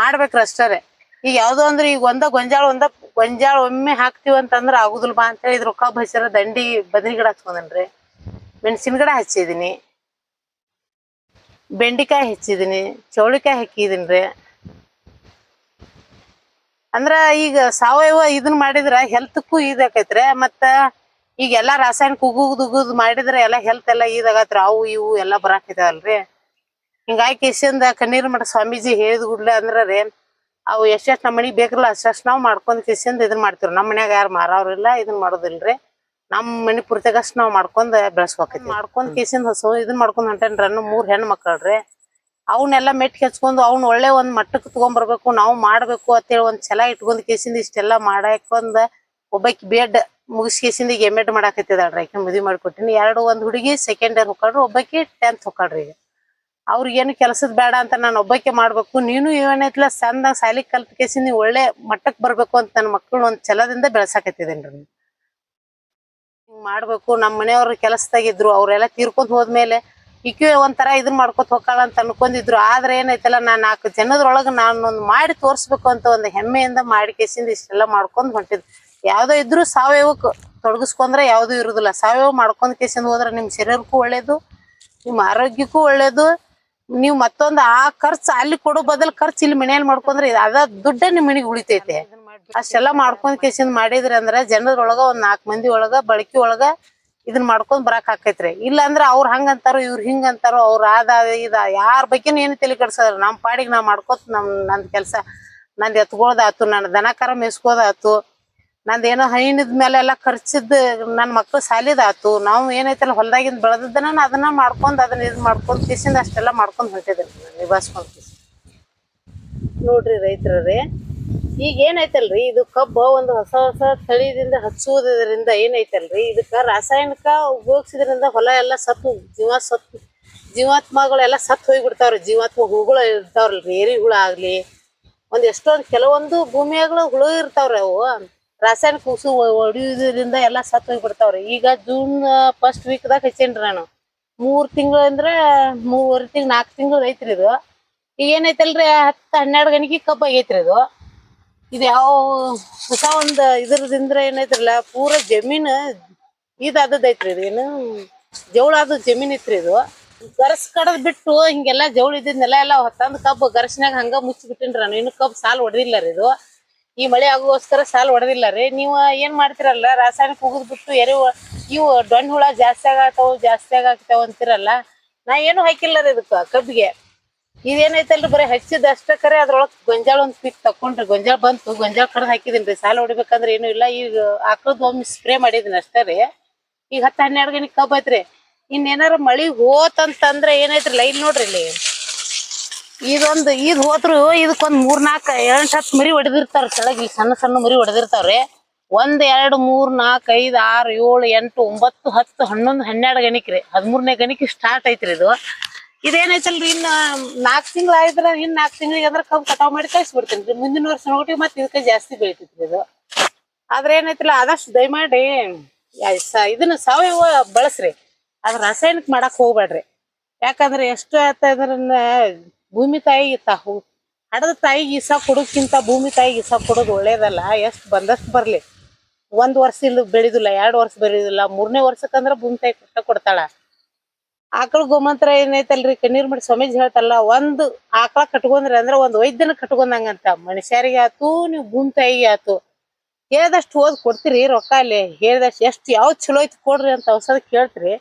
S1: ಮಾಡ್ಬೇಕ್ರಿ ಅಷ್ಟರೇ ಈಗ ಯಾವ್ದೋ ಅಂದ್ರೆ ಈಗ ಒಂದ ಗೊಂಜಾಳ ಒಂದ ಗೊಂಜಾಳ ಒಮ್ಮೆ ಹಾಕ್ತಿವಿ ಅಂತಂದ್ರ ಆಗುದಿಲ್ಲ ಬಾ ಅಂತೇಳಿ ಇದ್ರ ರೊಕ್ಕ ದಂಡಿ ಬದ್ರಿ ಗಿಡ ಹಚ್ಕೊಂಡ್ರಿ ಮೆಣಸಿನ ಗಿಡ ಹಚ್ಚಿದೀನಿ ಬೆಂಡಿಕಾಯಿ ಹಚ್ಚಿದಿನಿ ಚೌಳಿಕಾಯಿ ಹಾಕಿದೀನಿ ರೀ ಅಂದ್ರ ಈಗ ಸಾವಯವ ಇದನ್ನ ಮಾಡಿದ್ರ ಹೆಲ್ತ್ಕ್ಕೂ ಇದಾಕೈತ್ರಿ ಮತ್ತ ಈಗ ಎಲ್ಲಾ ರಾಸಾಯನಿಕ ಉಗುದ್ ಮಾಡಿದ್ರೆ ಎಲ್ಲಾ ಹೆಲ್ತ್ ಎಲ್ಲಾ ಇದಾಗತ್ರ ಅವು ಇವು ಎಲ್ಲಾ ಬರಾಕೈತಾವಲ್ರಿ ಹಿಂಗಾಗಿ ಕಿಶನ್ದ ಕಣ್ಣೀರ್ ಮಠ ಸ್ವಾಮೀಜಿ ಹೇಳಿದ ಗುಡ್ಲೆ ಅಂದ್ರ ರೀ ಅವು ಎಷ್ಟೆಷ್ಟು ನಮ್ಮ ಮನೆಗೆ ಬೇಕಲ್ಲ ಅಷ್ಟೆಷ್ಟು ನಾವು ಮಾಡ್ಕೊಂಡ್ ಕಿಸಿಂದ ಇದನ್ನ ಮಾಡ್ತೀವಿ ನಮ್ಮ ಮನ್ಯಾಗ ಯಾರು ಮಾರೋರಿಲ್ಲ ಇದನ್ನ ಮಾಡೋದಿಲ್ರಿ ನಮ್ಮ ಮನೆ ಪೂರ್ತಿಗೆ ಅಷ್ಟು ನಾವು ಮಾಡ್ಕೊಂಡ್ ಬೆಳೆಸ್ಬೇಕೈತಿ ಮಾಡ್ಕೊಂಡ್ ಕಿಸಿಂದ ಹಸು ಇದನ್ನ ಮಾಡ್ಕೊಂಡ್ ಹೊಂಟೇನ್ರಿ ಅನ್ನೋ ಮೂರ್ ಹೆಣ್ಣು ಮಕ್ಕಳ್ರಿ ಅವನ್ನೆಲ್ಲ ಮೆಟ್ಟಿ ಕೆಚ್ಕೊಂಡು ಅವ್ನ ಒಳ್ಳೆ ಒಂದ್ ಮಟ್ಟಕ್ಕೆ ತಗೊಂಡ್ಬರ್ಬೇಕು ನಾವು ಮಾಡ್ಬೇಕು ಅಂತೇಳಿ ಒಂದ್ ಛಲ ಇಟ್ಕೊಂಡ್ ಕೇಸಿಂದ ಇಷ್ಟೆಲ್ಲ ಮಾಡಾಕೊಂಡ್ ಒಬ್ಬಾಕಿ ಬೇಡ್ ಮುಗಿಸ್ಕೇಸಿಂದ ಎಮ್ ಎಡ್ ಮಾಡಾಕತ್ತಿದಾಳ್ರಿ ಆಕೆ ಮಾಡಿಕೊಟ್ಟಿನಿ ಎರಡು ಒಂದ್ ಹುಡುಗಿ ಸೆಕೆಂಡ್ ಇಯರ್ ಹೊಕ್ಕಾಳ್ರಿ ಒಬ್ಬಾಕಿ ಟೆಂತ್ ಹೊಕ್ಕಾಳ್ರಿ ಈಗ ಅವ್ರಿಗೇನು ಕೆಲಸದ ಬೇಡ ಅಂತ ನಾನು ಒಬ್ಬಕ್ಕೆ ಮಾಡ್ಬೇಕು ನೀನು ಏನೈತಿಲ್ಲ ಚಂದ ಸಾಲಿ ಕಲ್ತ್ ಕೇಸಿ ನೀವು ಒಳ್ಳೆ ಮಟ್ಟಕ್ಕೆ ಬರ್ಬೇಕು ಅಂತ ನನ್ನ ಮಕ್ಕಳು ಒಂದು ಛಲದಿಂದ ಬೆಳೆಸಾಕತ್ತಿದ್ದೇನೆ ರೀ ಹಿಂಗ್ ಮಾಡ್ಬೇಕು ನಮ್ಮ ಮನೆಯವ್ರ ಕೆಲಸದಾಗಿದ್ರು ಅವರೆಲ್ಲ ತೀರ್ಕೊಂಡ್ ಹೋದ್ಮೇಲೆ ಈಕೆ ಒಂಥರ ಇದನ್ನ ಮಾಡ್ಕೊತ ಹೋಗಾಳ ಅಂತ ಅನ್ಕೊಂಡಿದ್ರು ಆದ್ರೆ ಏನೈತಲ್ಲ ನಾ ನಾಲ್ಕು ಜನದ್ರೊಳಗೆ ಒಂದು ಮಾಡಿ ತೋರಿಸ್ಬೇಕು ಅಂತ ಒಂದು ಹೆಮ್ಮೆಯಿಂದ ಮಾಡಿ ಕೇಸಿಂದ ಇಷ್ಟೆಲ್ಲ ಮಾಡ್ಕೊಂಡು ಹೊಂಟಿದ್ ಯಾವುದೋ ಇದ್ರು ಸಾವಯವಕ್ಕೆ ತೊಡಗಿಸ್ಕೊಂಡ್ರೆ ಯಾವುದೂ ಇರುದಿಲ್ಲ ಸಾವಯವ ಮಾಡ್ಕೊಂಡ್ ಕೇಸಿಂದ ಹೋದ್ರೆ ನಿಮ್ಮ ಶರೀರಕ್ಕೂ ಒಳ್ಳೇದು ನಿಮ್ಮ ಆರೋಗ್ಯಕ್ಕೂ ಒಳ್ಳೇದು ನೀವ್ ಮತ್ತೊಂದ್ ಆ ಖರ್ಚ್ ಅಲ್ಲಿ ಕೊಡೋ ಬದಲ್ ಖರ್ಚ್ ಇಲ್ಲಿ ಮನೆಯಲ್ಲಿ ಮಾಡ್ಕೊಂಡ್ರೆ ಅದ ದುಡ್ಡ ನಿಮ್ ಮನಿಗ್ ಉಳಿತೈತೆ ಅಷ್ಟೆಲ್ಲ ಮಾಡ್ಕೊಂಡ್ ಕೇಸಿಂದ ಮಾಡಿದ್ರಿ ಅಂದ್ರ ಜನರೊಳಗ ಒಂದ್ ನಾಲ್ಕ್ ಮಂದಿ ಒಳಗ ಬಳಕೆ ಒಳಗ ಇದನ್ ಮಾಡ್ಕೊಂಡ್ ಬರಾಕ್ ಆಕೈತ್ರಿ ಇಲ್ಲ ಅಂದ್ರ ಅವ್ರ ಇವ್ರು ಇವ್ರ ಅಂತಾರೋ ಅವ್ರ ಅದ ಇದ ಯಾರ ಬಗ್ಗೆನು ಏನು ತಲೆ ಕೆಡ್ಸೋದ್ರ ನಮ್ ಪಾಡಿಗೆ ನಾವ್ ಮಾಡ್ಕೋತ ನಮ್ ನಂದ್ ಕೆಲ್ಸ ನಂದ್ ಎತ್ಕೊಳ್ದಾತು ನನ್ನ ದನಕರ ಮೆಸ್ಕೋದಾತು ನಂದೇನೋ ಮೇಲೆ ಎಲ್ಲಾ ಖರ್ಚಿದ್ ನನ್ ಮಕ್ಳು ಸಾಲಿದಾತು ನಾವು ಏನೈತಲ್ಲ ಹೊಲ್ದಾಗಿಂದ ಬೆಳೆದಿದ್ದನ ಅದನ್ನ ಮಾಡ್ಕೊಂಡ್ ಅದನ್ನ ಇದ್ ಮಾಡ್ಕೊಂಡ್ ಕಿಸಿಂದ ಅಷ್ಟೆಲ್ಲ ಮಾಡ್ಕೊಂಡ್ ಹೊಂಟಿದ್ರಿ ನಿಭಾಯಿಸ್ಕೊಂಡ್ ನೋಡ್ರಿ ರೈತರೇ ಈಗ ಏನೈತಲ್ರಿ ಇದು ಕಬ್ಬು ಒಂದು ಹೊಸ ಹೊಸ ತಳಿದಿಂದ ಹಚ್ಚುವುದರಿಂದ ಏನೈತಲ್ರಿ ಇದಕ್ಕ ರಾಸಾಯನಿಕ ಉಪಯೋಗಿಸಿದ್ರಿಂದ ಹೊಲ ಎಲ್ಲ ಸತ್ತು ಜೀವ ಸತ್ತು ಜೀವಾತ್ಮಗಳೆಲ್ಲ ಸತ್ತು ಹೋಗ್ಬಿಡ್ತಾವ್ರಿ ಜೀವಾತ್ಮ ಹೂಗಳು ಇರ್ತಾವ್ರಲ್ರಿ ಏರಿ ಹುಳ ಒಂದ್ ಎಷ್ಟೊಂದು ಕೆಲವೊಂದು ಭೂಮಿಯಾಗಳು ಹುಳು ಇರ್ತಾವ್ರಿ ಅವು ರಾಸಾಯನಿಕ ಉಸು ಹೊಡಿಯೋದ್ರಿಂದ ಎಲ್ಲ ಸತ್ ಹೋಗಿ ಬಿಡ್ತಾವ್ರಿ ಈಗ ಜೂನ್ ಫಸ್ಟ್ ವೀಕ್ ದಾಗ ಹಚ್ಚೇನ್ರಿ ನಾನು ಮೂರ್ ತಿಂಗಳು ಅಂದ್ರ ಮೂರ್ ತಿಂಗ್ ನಾಲ್ಕು ತಿಂಗಳು ಐತ್ರಿ ಇದು ಈಗ ಏನೈತಲ್ರಿ ಹತ್ತು ಹನ್ನೆರಡು ಗಂಟೆಗೆ ಕಬ್ಬು ಆಗೈತ್ರಿ ಇದು ಇದು ಯಾವ ಹೊಸ ಒಂದು ಇದ್ರದಿಂದ ಏನೈತ್ರಲ್ಲ ಪೂರ ಜಮೀನು ಐತ್ರಿ ಇದು ಏನು ಜವಳ ಆದ ಜಮೀನ್ ಇತ್ರಿ ಇದು ಗರಸ್ ಕಡದ್ ಬಿಟ್ಟು ಹಿಂಗೆಲ್ಲ ಜವಳ ಇದ್ದಿದ್ನೆಲ್ಲ ಎಲ್ಲ ತಂದು ಕಬ್ಬು ಗರಸ್ನಾಗ ಹಂಗ ಬಿಟ್ಟಿನ್ರಿ ನಾನು ಇನ್ನು ಕಬ್ಬು ಸಾಲು ಹೊಡೆದಿಲ್ಲ ರೀ ಇದು ಈ ಮಳೆ ಆಗೋಸ್ಕರ ಸಾಲ ಹೊಡೆದಿಲ್ಲ ರೀ ನೀವು ಏನ್ ಮಾಡ್ತಿರಲ್ಲ ರಾಸಾಯನಿಕ ಉಗಿದ್ ಬಿಟ್ಟು ಎರೆ ಇವು ಡೊಣ್ಣ ಹುಳ ಜಾಸ್ತಿ ಆಗತಾವ್ ಜಾಸ್ತಿ ಆಗಾಕ್ತಾವ ಅಂತಿರಲ್ಲ ನಾ ಏನು ಹಾಕಿಲ್ಲ ರೀ ಇದಕ್ಕ ಕಬ್ಬಿಗೆ ಇದೇನೈತಲ್ರಿ ಬರೀ ಹಚ್ಚಿದ ಅಷ್ಟಕ್ಕರೆ ಅದ್ರೊಳಗೆ ಅದ್ರೊಳಗ್ ಗೊಂಜಾಳ ಒಂದ್ ಪೀಕ್ ತಕೊಂಡ್ರಿ ಗೊಂಜಾಳ ಬಂತು ಗೊಂಜಾಳ ಕಡ್ದು ಹಾಕಿದೀನಿ ರೀ ಸಾಲ ಹೊಡಿಬೇಕಂದ್ರೆ ಏನು ಇಲ್ಲ ಈಗ ಆಕಳದ್ ಒಮ್ಮೆ ಸ್ಪ್ರೇ ಮಾಡಿದೀನಿ ಅಷ್ಟೇ ರೀ ಈಗ ಹತ್ತು ಹನ್ನೆರಡು ಗಣಿ ಕಬ್ಬ ಐತ್ರಿ ಇನ್ನೇನಾರ ಮಳಿ ಹೋತಂತಂದ್ರೆ ಏನೈತ್ರಿ ಲೈನ್ ನೋಡ್ರಿ ಇಲ್ಲಿ ಇದೊಂದು ಇದು ಹೋದ್ರು ಇದಕ್ಕೊಂದ್ ನಾಲ್ಕು ಎರಡ್ ಹತ್ತು ಮರಿ ಹೊಡೆದಿರ್ತಾರ ಈ ಸಣ್ಣ ಸಣ್ಣ ಮರಿ ಹೊಡೆದಿರ್ತಾವ್ರಿ ಒಂದ್ ಎರಡ್ ಮೂರ್ ನಾಲ್ಕ್ ಐದ್ ಆರ್ ಏಳು ಎಂಟು ಒಂಬತ್ತು ಹತ್ತು ಹನ್ನೊಂದು ಹನ್ನೆರಡು ಗಣಿಕ್ರಿ ಹದಿಮೂರನೇ ಗಣಿಕೆ ಸ್ಟಾರ್ಟ್ ಐತ್ರಿ ಇದು ಇದೇನೈತಲ್ರಿ ಇನ್ನ ನಾಲ್ಕು ತಿಂಗ್ಳು ಆಯ್ತ್ರ ಇನ್ ನಾಲ್ಕು ತಿಂಗ್ಳಿಗೆ ಅಂದ್ರೆ ಕಬ್ಬು ಕಟಾವ್ ಮಾಡಿ ಕಳ್ಸಿಬಿಡ್ತೀನಿ ರೀ ಮುಂದಿನ ವರ್ಷ ನೋಡಿ ಮತ್ತೆ ಇದಕ್ಕೆ ಜಾಸ್ತಿ ಬೆಳಿತೈತ್ರಿ ಇದು ಆದ್ರೆ ಏನೈತಿಲ್ಲ ಆದಷ್ಟು ದಯಮಾಡಿ ಇದನ್ನ ಸಾವಯವ ಬಳಸ್ರಿ ಅದ್ರ ರಾಸಾಯನಿಕ ಮಾಡಕ್ ಹೋಗ್ಬೇಡ್ರಿ ಯಾಕಂದ್ರೆ ಎಷ್ಟು ಆಯ್ತಾ ಇದ್ರನ್ನ ಭೂಮಿ ತಾಯಿ ಹೂ ಹಡದ ತಾಯಿ ಈಸ ಕೊಡೋಕ್ಕಿಂತ ಭೂಮಿ ತಾಯಿ ಈಸ ಕೊಡೋದು ಒಳ್ಳೇದಲ್ಲ ಎಷ್ಟು ಬಂದಷ್ಟು ಬರಲಿ ಒಂದು ವರ್ಷ ಇಲ್ಲ ಬೆಳೆದಿಲ್ಲ ಎರಡು ವರ್ಷ ಬೆಳೆದಿಲ್ಲ ಮೂರನೇ ವರ್ಷಕ್ಕಂದ್ರೆ ಭೂಮಿ ತಾಯಿ ಕೊಟ್ಟ ಕೊಡ್ತಾಳ ಆಕಳು ಗೋಮಂತ್ರ ಏನೈತಲ್ರಿ ಕಣ್ಣೀರ್ ಮಾಡಿ ಸ್ವಾಮೀಜಿ ಹೇಳ್ತಲ್ಲ ಒಂದು ಆಕಳ ಕಟ್ಕೊಂಡ್ರಿ ಅಂದ್ರೆ ಒಂದು ವೈದ್ಯನ ಕಟ್ಕೊಂಡಂಗಂತ ಮನುಷ್ಯರಿಗೆ ಆತು ನೀವು ಭೂಮಿ ತಾಯಿಗೆ ಆತು ಹೇಳ್ದಷ್ಟು ಓದ್ ಕೊಡ್ತೀರಿ ರೊಕ್ಕ ಅಲ್ಲಿ ಹೇಳ್ದಷ್ಟು ಎಷ್ಟು ಯಾವ್ದು ಚಲೋ ಐತಿ ಕೊಡ್ರಿ ಅಂತ ಔಷಧ ಕೇಳ್ತೀರಿ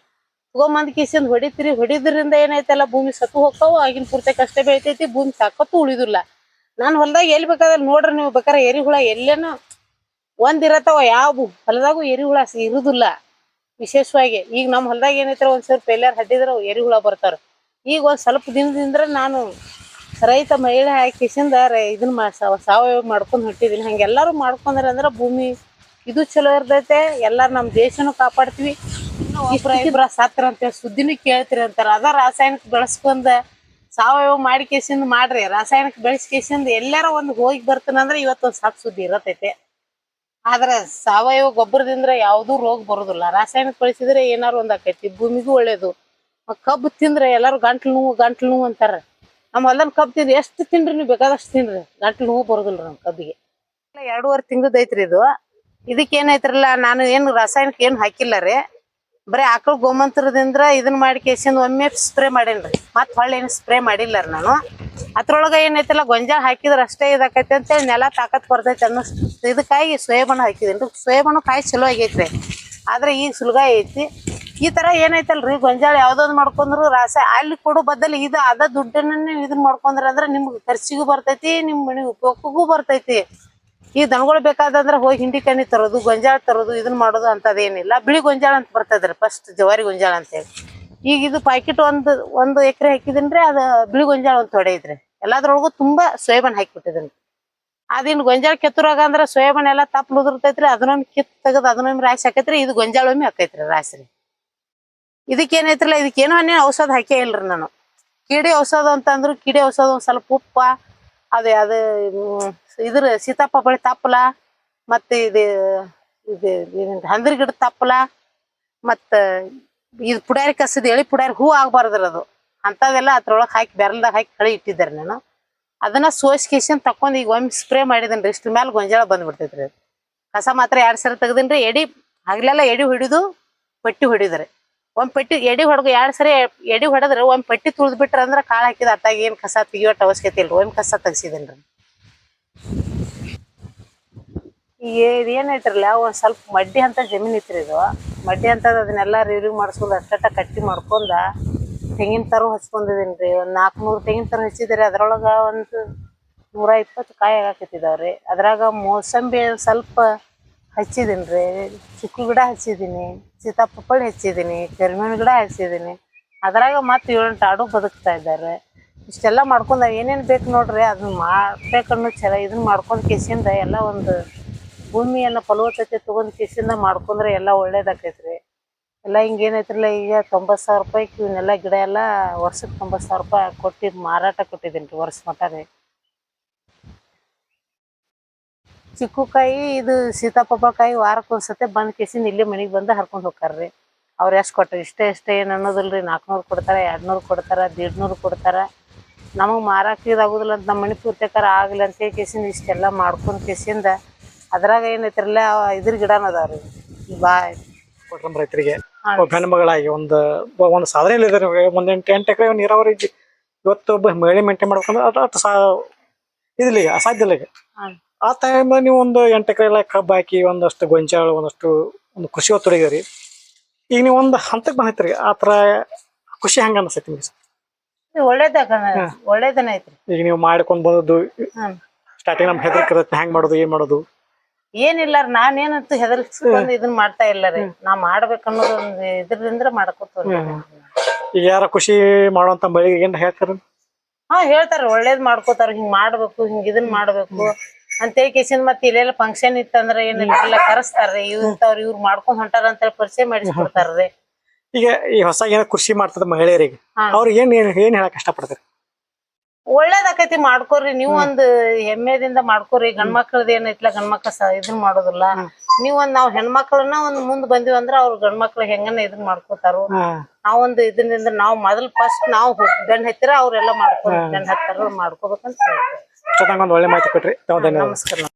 S1: ತಗೊಂಬಂದ್ ಕಿಸಿಂದ ಹೊಡಿತೀರಿ ಹೊಡಿದ್ರಿಂದ ಏನಾಯ್ತಲ್ಲ ಭೂಮಿ ಸತ್ತು ಹೋಗ್ತಾವ ಆಗಿನ ಪೂರ್ತಿ ಕಷ್ಟ ಬೆಳಿತೈತಿ ಭೂಮಿ ಸಾಕತ್ತು ಉಳಿದಿಲ್ಲ ನಾನ್ ಹೊಲದಾಗ ಎಲ್ಲಿ ಬೇಕಾದ್ರೆ ನೋಡ್ರಿ ನೀವು ಬೇಕಾರ ಹುಳ ಎಲ್ಲೇನೋ ಒಂದ್ ಇರತ್ತವ ಯಾವ ಹೊಲದಾಗೂ ಹುಳ ಇರುದಿಲ್ಲ ವಿಶೇಷವಾಗಿ ಈಗ ನಮ್ ಹೊಲದಾಗ ಏನೈತ್ರಿ ಒಂದ್ ಸ್ವಲ್ಪ ಎಲ್ಲಾರು ಹಡ್ಡಿದ್ರೆ ಹುಳ ಬರ್ತಾರ ಈಗ ಒಂದ್ ಸ್ವಲ್ಪ ದಿನದಿಂದ ನಾನು ರೈತ ಮಹಿಳೆ ಹಾಕಿಸಿಂದ ಇದನ್ನ ಸಾವಯವ ಮಾಡ್ಕೊಂಡ್ ಹೊಟ್ಟಿದೀನಿ ಹಂಗೆಲ್ಲಾರು ಮಾಡ್ಕೊಂಡ್ರೆ ಅಂದ್ರ ಭೂಮಿ ಇದು ಚಲೋ ಇರ್ತೈತೆ ಎಲ್ಲಾರು ನಮ್ಮ ದೇಶನೂ ಕಾಪಾಡ್ತೀವಿ ಇಬ್ರ ಇಬ್ರ ಸತ್ರ ಅಂತ ಸುದ್ದಿನೂ ಕೇಳ್ತೀರಿ ಅಂತಾರ ಅದ ರಾಸಾಯನಿಕ ಬೆಳಸ್ಕೊಂಡ ಸಾವಯವ ಮಾಡಿ ಕೇಸಿಂದ ಮಾಡ್ರಿ ರಾಸಾಯನಿಕ ಕೇಸಿಂದ ಎಲ್ಲಾರ ಒಂದ್ ಹೋಗಿ ಇವತ್ತು ಇವತ್ತೊಂದ್ ಸಾಕ್ ಸುದ್ದಿ ಇರತೈತೆ ಆದ್ರ ಸಾವಯವ ಗೊಬ್ಬರದಿಂದ ಯಾವ್ದು ರೋಗ ಬರೋದಿಲ್ಲ ರಾಸಾಯನಿಕ ಬಳಸಿದ್ರೆ ಏನಾರು ಒಂದ್ ಆಕೈತಿ ಭೂಮಿಗೂ ಒಳ್ಳೇದು ಕಬ್ಬು ತಿಂದ್ರೆ ಎಲ್ಲಾರು ಗಂಟ್ಲು ನೋವು ಗಂಟ್ಲು ನೋವು ಅಂತಾರ ನಮ್ಮ ಹೊಲದಲ್ಲಿ ಕಬ್ಬು ತಿಂದ್ರೆ ಎಷ್ಟು ತಿನ್ರಿ ನೀವು ಬೇಕಾದಷ್ಟು ತಿನ್ರಿ ಗಂಟ್ಲು ನೋವು ಬರೋದಿಲ್ಲ ನಮ್ ಕಬ್ಬಿಗೆ ಎರಡೂವರೆ ತಿಂಗಳದೈತ್ರಿ ಇದು ಇದಕ್ಕೆ ಏನೈತ್ರಲ್ಲ ನಾನು ಏನು ರಾಸಾಯನಿಕ ಏನು ಹಾಕಿಲ್ಲ ರೀ ಬರೀ ಆಕಳ ಗೋಮಂತ್ರದಿಂದ ಇದನ್ನ ಮಾಡಿ ಕೇಸಿಂದ ಒಮ್ಮೆ ಸ್ಪ್ರೇ ರೀ ಮತ್ತೆ ಹೊಳ್ಳಿ ಏನು ಸ್ಪ್ರೇ ಮಾಡಿಲ್ಲ ನಾನು ಅದ್ರೊಳಗೆ ಏನೈತಿಲ್ಲ ಗೊಂಜಾಳ ಹಾಕಿದ್ರೆ ಅಷ್ಟೇ ಇದಾಕೈತಿ ಅಂತೇಳಿ ನೆಲ ತಾಕತ್ ಬರ್ತೈತೆ ಅನ್ನೋ ಇದಕ್ಕಾಗಿ ಸೋಯಾಬಣ್ಣ ಹಾಕಿದ್ದೀನಿ ಸೋಯಾಬಣ್ಣು ಕಾಯಿ ಚಲೋ ರೀ ಆದ್ರೆ ಈಗ ಸುಲಗ ಐತಿ ಈ ಥರ ಏನೈತಲ್ರಿ ಗೊಂಜಾಳ ಯಾವ್ದೊಂದು ಮಾಡ್ಕೊಂಡ್ರು ರಾಸ ಅಲ್ಲಿ ಕೊಡೋ ಬದಲು ಇದು ಅದ ದುಡ್ಡನ್ನ ಇದನ್ನ ಮಾಡ್ಕೊಂಡ್ರೆ ಅಂದ್ರೆ ನಿಮ್ಗೆ ಖರ್ಚಿಗೂ ಬರ್ತೈತಿ ನಿಮ್ಮ ಮನೆ ಉಪಯೋಗಕ್ಕೂ ಬರ್ತೈತಿ ಈ ದನಗಳು ಬೇಕಾದಂದ್ರೆ ಹೋಗಿ ಹಿಂಡಿ ಕಣ್ಣಿ ತರೋದು ಗೊಂಜಾಳ ತರೋದು ಇದನ್ನ ಮಾಡೋದು ಅಂತದೇನಿಲ್ಲ ಬಿಳಿ ಗೊಂಜಾಳ ಅಂತ ಬರ್ತದ್ರಿ ಫಸ್ಟ್ ಜವಾರಿ ಗೊಂಜಾಳ ಅಂತ ಹೇಳಿ ಈಗ ಇದು ಪ್ಯಾಕೆಟ್ ಒಂದು ಒಂದು ಎಕರೆ ಹಾಕಿದ್ರೆ ಅದು ಬಿಳಿ ಗೊಂಜಾಳ ಒಂದು ತೊಡೆ ಐತ್ರಿ ಎಲ್ಲದ್ರೊಳಗು ತುಂಬಾ ಸೋಯಾಬನ್ ಹಾಕಿಬಿಟ್ಟಿದ್ರಿ ಅದಿನ್ ಗೊಂಜಾಳ ಕೆತ್ತರಾಗ ಅಂದ್ರೆ ಸೋಯಾಬನ್ ಎಲ್ಲ ತಪ್ಪ ನುದುರ್ತೈತ್ರಿ ಅದನ್ನೊಮ್ಮೆ ಕಿತ್ ತೆಗೆದು ಅದನ್ನೊಮ್ಮೆ ರಾಶಿ ಹಾಕೈತ್ರಿ ಇದು ಗೊಂಜಾಳ ಒಮ್ಮೆ ಹಾಕೈತ್ರಿ ರಾಶಿ ಇದಕ್ಕೇನೈತ್ರಲ್ಲ ಇದಕ್ಕೇನು ಅನ್ನೇನು ಔಷಧ ಹಾಕೇ ಇಲ್ರಿ ನಾನು ಕಿಡಿ ಔಷಧ ಅಂತಂದ್ರು ಕಿಡಿ ಔಷಧ ಒಂದ್ ಸ್ವಲ್ಪ ಉಪ್ಪ ಅದೇ ಅದು ಇದ್ರ ಸೀತಾಪ ಬಳಿ ತಪ್ಪಲ ಮತ್ತೆ ಇದು ಇದು ಹಂದಿರ ಗಿಡ ತಪ್ಪಲ ಮತ್ತ ಇದು ಪುಡ್ಯಾರಿ ಕಸದ ಎಳಿ ಪುಡ್ಯಾರಿ ಹೂ ಆಗ್ಬಾರ್ದ್ರ ಅದು ಅಂಥದೆಲ್ಲ ಅದ್ರೊಳಗೆ ಹಾಕಿ ಬೆರಲ್ದಾಗ ಹಾಕಿ ಕಳಿ ಇಟ್ಟಿದ್ದಾರೆ ನಾನು ಅದನ್ನ ಸೋಸ್ಕೇಶನ್ ತಕೊಂಡು ಈಗ ಒಮ್ಮೆ ಸ್ಪ್ರೇ ಮಾಡಿದನ್ರಿ ಇಷ್ಟ್ರ ಮೇಲೆ ಗೊಂಜಾಳ ಬಂದ್ಬಿಡ್ತೈತ್ರಿ ಕಸ ಮಾತ್ರ ಎರಡು ಸಲ ತೆಗ್ದಿನ್ರಿ ಎಡಿ ಹಗಲೆಲ್ಲ ಎಡಿ ಹೊಡಿದು ಪಟ್ಟಿ ಹೊಡಿದ್ರಿ ಒಂದ್ ಪಟ್ಟಿ ಎಡಿ ಹೊಡ್ಗ ಎರಡ್ ಸರಿ ಎಡಿ ಹೊಡೆದ್ರೆ ಒಂದ್ ಪಟ್ಟಿ ತುಳಿದ್ ಬಿಟ್ರ ಅಂದ್ರ ಕಾಳ ಹಾಕಿದ ಅತ್ತಾಗ ಏನ್ ಕಸ ತೆಗಿಯೋಟ್ ಅವಶ್ಯಕತೆ ಇಲ್ರಿ ಒಂದ್ ಕಸ ತೆಗ್ಸಿದೇನ್ರಿ ಏನ್ ಐತ್ರಲ್ಲ ಒಂದ್ ಸ್ವಲ್ಪ ಮಡ್ಡಿ ಅಂತ ಜಮೀನ್ ಇತ್ರಿ ಇದು ಮಡ್ಡಿ ಅಂತ ಅದನ್ನೆಲ್ಲ ರಿವ್ಯೂ ಮಾಡಿಸ್ಕೊಂಡು ಅಷ್ಟ ಕಟ್ಟಿ ಮಾಡ್ಕೊಂಡ ತೆಂಗಿನ ತರ ಹಚ್ಕೊಂಡಿದೀನ್ರಿ ಒಂದ್ ನೂರ್ ತೆಂಗಿನ ತರ ಹಚ್ಚಿದ್ರಿ ಅದ್ರೊಳಗ ಒಂದು ನೂರ ಇಪ್ಪತ್ತು ಕಾಯಿ ಆಗಾಕತ್ತಿದಾವ್ರಿ ಅದ್ರಾಗ ಮೋಸಂಬಿ ಸ್ವಲ್ಪ ಹಚ್ಚಿದ್ದೀನಿ ರೀ ಚಿಕ್ಕು ಗಿಡ ಹಚ್ಚಿದ್ದೀನಿ ಸೀತಾಪಪ್ಪಳಿ ಹಚ್ಚಿದ್ದೀನಿ ಕರಿಮೇವಿನ ಗಿಡ ಹಚ್ಚಿದ್ದೀನಿ ಅದ್ರಾಗ ಮತ್ತೆ ಏಳೆಂಟು ಆಡು ಬದುಕ್ತಾ ಇದ್ದಾರೆ ಇಷ್ಟೆಲ್ಲ ಮಾಡ್ಕೊಂಡು ಏನೇನು ಬೇಕು ನೋಡ್ರಿ ಅದನ್ನ ಮಾಡ್ಬೇಕನ್ನೋ ಚಲ ಇದನ್ನ ಮಾಡ್ಕೊಂಡು ಕೆಸಿಂದ ಎಲ್ಲ ಒಂದು ಭೂಮಿಯೆಲ್ಲ ಫಲವತ್ತತೆ ತೊಗೊಂಡು ಕೆಸಿಂದ ಮಾಡ್ಕೊಂಡ್ರೆ ಎಲ್ಲ ರೀ ಎಲ್ಲ ಹಿಂಗೆ ಈಗ ತೊಂಬತ್ತು ಸಾವಿರ ರೂಪಾಯಿ ಇವನ್ನೆಲ್ಲ ಗಿಡ ಎಲ್ಲ ವರ್ಷಕ್ಕೆ ತೊಂಬತ್ತು ಸಾವಿರ ರೂಪಾಯಿ ಕೊಟ್ಟಿದ್ದು ಮಾರಾಟ ಕೊಟ್ಟಿದ್ದೀನಿ ರೀ ವರ್ಷ ಮಟ್ಟ ರೀ ಚಿಕ್ಕು ಕಾಯಿ ಇದು ಸೀತಾಪಪ್ಪಕಾಯಿ ಕಾಯಿ ಒಂದ್ಸತೆ ಬಂದ್ ಕೇಸಿಂದ ಇಲ್ಲೇ ಮನೆಗೆ ಬಂದು ಹರ್ಕೊಂಡ್ ಹೋಗ್ತಾರ್ರಿ ಅವ್ರ ಎಷ್ಟು ಕೊಟ್ರಿ ಇಷ್ಟೇ ಇಷ್ಟೇ ಏನು ಅನ್ನೋದಿಲ್ರಿ ನಾಲ್ಕುನೂರು ಕೊಡ್ತಾರೆ ಕೊಡ್ತಾರ ನೂರು ಕೊಡ್ತಾರೆ ದೀಡ್ನೂರು ಕೊಡ್ತಾರೆ ನಮಗೆ ಮಾರಾಕ ಇದಾಗುದಿಲ್ಲ ಅಂತ ನಮ್ಮ ಮನೆ ಪೂರ್ತಿಕಾರ ಆಗಲಿ ಅಂತ ಕೇಸಿಂದ ಇಷ್ಟೆಲ್ಲಾ ಮಾಡ್ಕೊಂಡು ಕೇಸಿಂದ ಅದ್ರಾಗ ಏನೈತಿರಲ್ಲ ಇದ್ರ ಗಿಡನ ಅದಾವ್ರಿ ಬಾಯ್
S2: ಕೊಟ್ರಮ್ ರೈತರಿಗೆ ಗಂಡು ಒಂದು ಒಂದು ಸಾಧನೆ ಇಲ್ಲಿದ್ದಾರೆ ಎಂಟು ಎಕರೆ ನೀರಾವರಿ ಇವತ್ತು ಒಬ್ಬ ಮೇಂಟೈನ್ ಮಾಡ್ಕೊಂಡು ಅದು ಇದಿಲ್ಲ ಈಗ ಅಸಾಧ್ಯ ಇಲ್ಲ ಈಗ ಆ ಟೈಮ್ ನೀವು ಒಂದು ಎಂಟು ಎಕರೆ ಎಲ್ಲ ಕಬ್ಬು ಹಾಕಿ ಒಂದಷ್ಟು ಗೊಂಜಾಳ ಒಂದಷ್ಟು ಒಂದು ಕೃಷಿ ತೊಡಗಿದ್ರಿ ಈಗ ನೀವು ಒಂದು ಹಂತಕ್ಕೆ ಬಂದೈತ್ರಿ ಆ ತರ ಖುಷಿ ಹೆಂಗ ಅನ್ಸೈತಿ
S1: ನಿಮಗೆ ಒಳ್ಳೇದನ
S2: ಈಗ ನೀವು ಮಾಡ್ಕೊಂಡ್ ಬಂದದ್ದು ಸ್ಟಾರ್ಟಿಂಗ್ ನಮ್ ಹೆದರ್ಕಿರತ್ತೆ ಹೆಂಗ್ ಮಾಡೋದು ಏನ್ ಮಾಡೋದು
S1: ಏನಿಲ್ಲ ನಾನೇನಂತ ಹೆದರ್ಸ್ಕೊಂಡು ಇದನ್ನ ಮಾಡ್ತಾ ಇಲ್ಲ ರೀ ನಾ ಮಾಡ್ಬೇಕನ್ನೋದು ಒಂದು ಇದ್ರಿಂದ ಮಾಡ್ಕೊತ
S2: ಈಗ ಯಾರ ಖುಷಿ ಮಾಡುವಂತ ಮಳಿಗೆ ಏನ್ ಹೇಳ್ತಾರ
S1: ಹಾ ಹೇಳ್ತಾರ ಒಳ್ಳೇದ್ ಮಾಡ್ಕೋತಾರ ಹಿಂಗ್ ಮಾಡ್ಬೇಕು ಹಿಂಗ್ ಇದನ್ ಮಾಡ್ಬೇಕು ಅಂತೇಳಿ ಕೇಸಿಂದ ಮತ್ತೆ ಇಲ್ಲೆಲ್ಲ ಫಂಕ್ಷನ್ ಇತ್ತಂದ್ರ ಏನಿಲ್ಲ ಎಲ್ಲ ಕರೆಸ್ತಾರ್ರಿ ಇವ್ರಂತವ್ರ ಇವ್ರು ಮಾಡ್ಕೊಂಡ್ ಹೊಂಟಾರ ಅಂತೇಳಿ ಪರಿಚಯ ಮಾಡಿಸ್ಕೊಡ್ತಾರ್ರಿ
S2: ಈಗ ಈ ಹೊಸ ಏನೋ ಕೃಷಿ ಮಾಡ್ತದ ಮಹಿಳೆಯರಿಗೆ ಅವ್ರಿಗೆ ಏನ್ ಏನ್ ಹೇಳಕ್ ಇಷ್ಟಪಡ್ತಾರೆ
S1: ಒಳ್ಳೇದಾಕೈತಿ ಮಾಡ್ಕೋರಿ ನೀವ್ ಒಂದ್ ಹೆಮ್ಮೆದಿಂದ ಮಾಡ್ಕೋರಿ ಗಂಡ್ ಏನೈತಿಲ್ಲ ಗಂಡ್ಮಕ್ಳ ಗಂಡ್ ಮಕ್ಳ ಇದನ್ ಮಾಡೋದಿಲ್ಲ ನೀವೊಂದ್ ನಾವ್ ಹೆಣ್ಮಕ್ಳನ್ನ ಒಂದ್ ಮುಂದ್ ಬಂದಿವಿ ಅಂದ್ರ ಅವ್ರ ಗಂಡ್ಮಕ್ಳ ಹೆಂಗನ್ನ ಹೆಂಗನ ಇದನ್ ಮಾಡ್ಕೋತಾರ ನಾವೊಂದ್ ಇದನ್ನಿಂದ ನಾವ್ ಮೊದಲ್ ಫಸ್ಟ್ ನಾವ್ ಗಂಡ್ ಹತ್ತಿರ ಅವ್ರೆಲ್ಲ ಮಾಡ್ಕೋ ಗಂಡ್ ಹತ್ತಿರ ಮಾಡ್ಕೋಬೇಕಂತ ಹೇಳ್ತೀವಿ ಜೊತೆಗೆ ಒಂದು ಒಳ್ಳೆ ಮಾಹಿತಿ ಕೊಟ್ರಿ ಧನ್ಯವಾದ ನಮಸ್ಕಾರ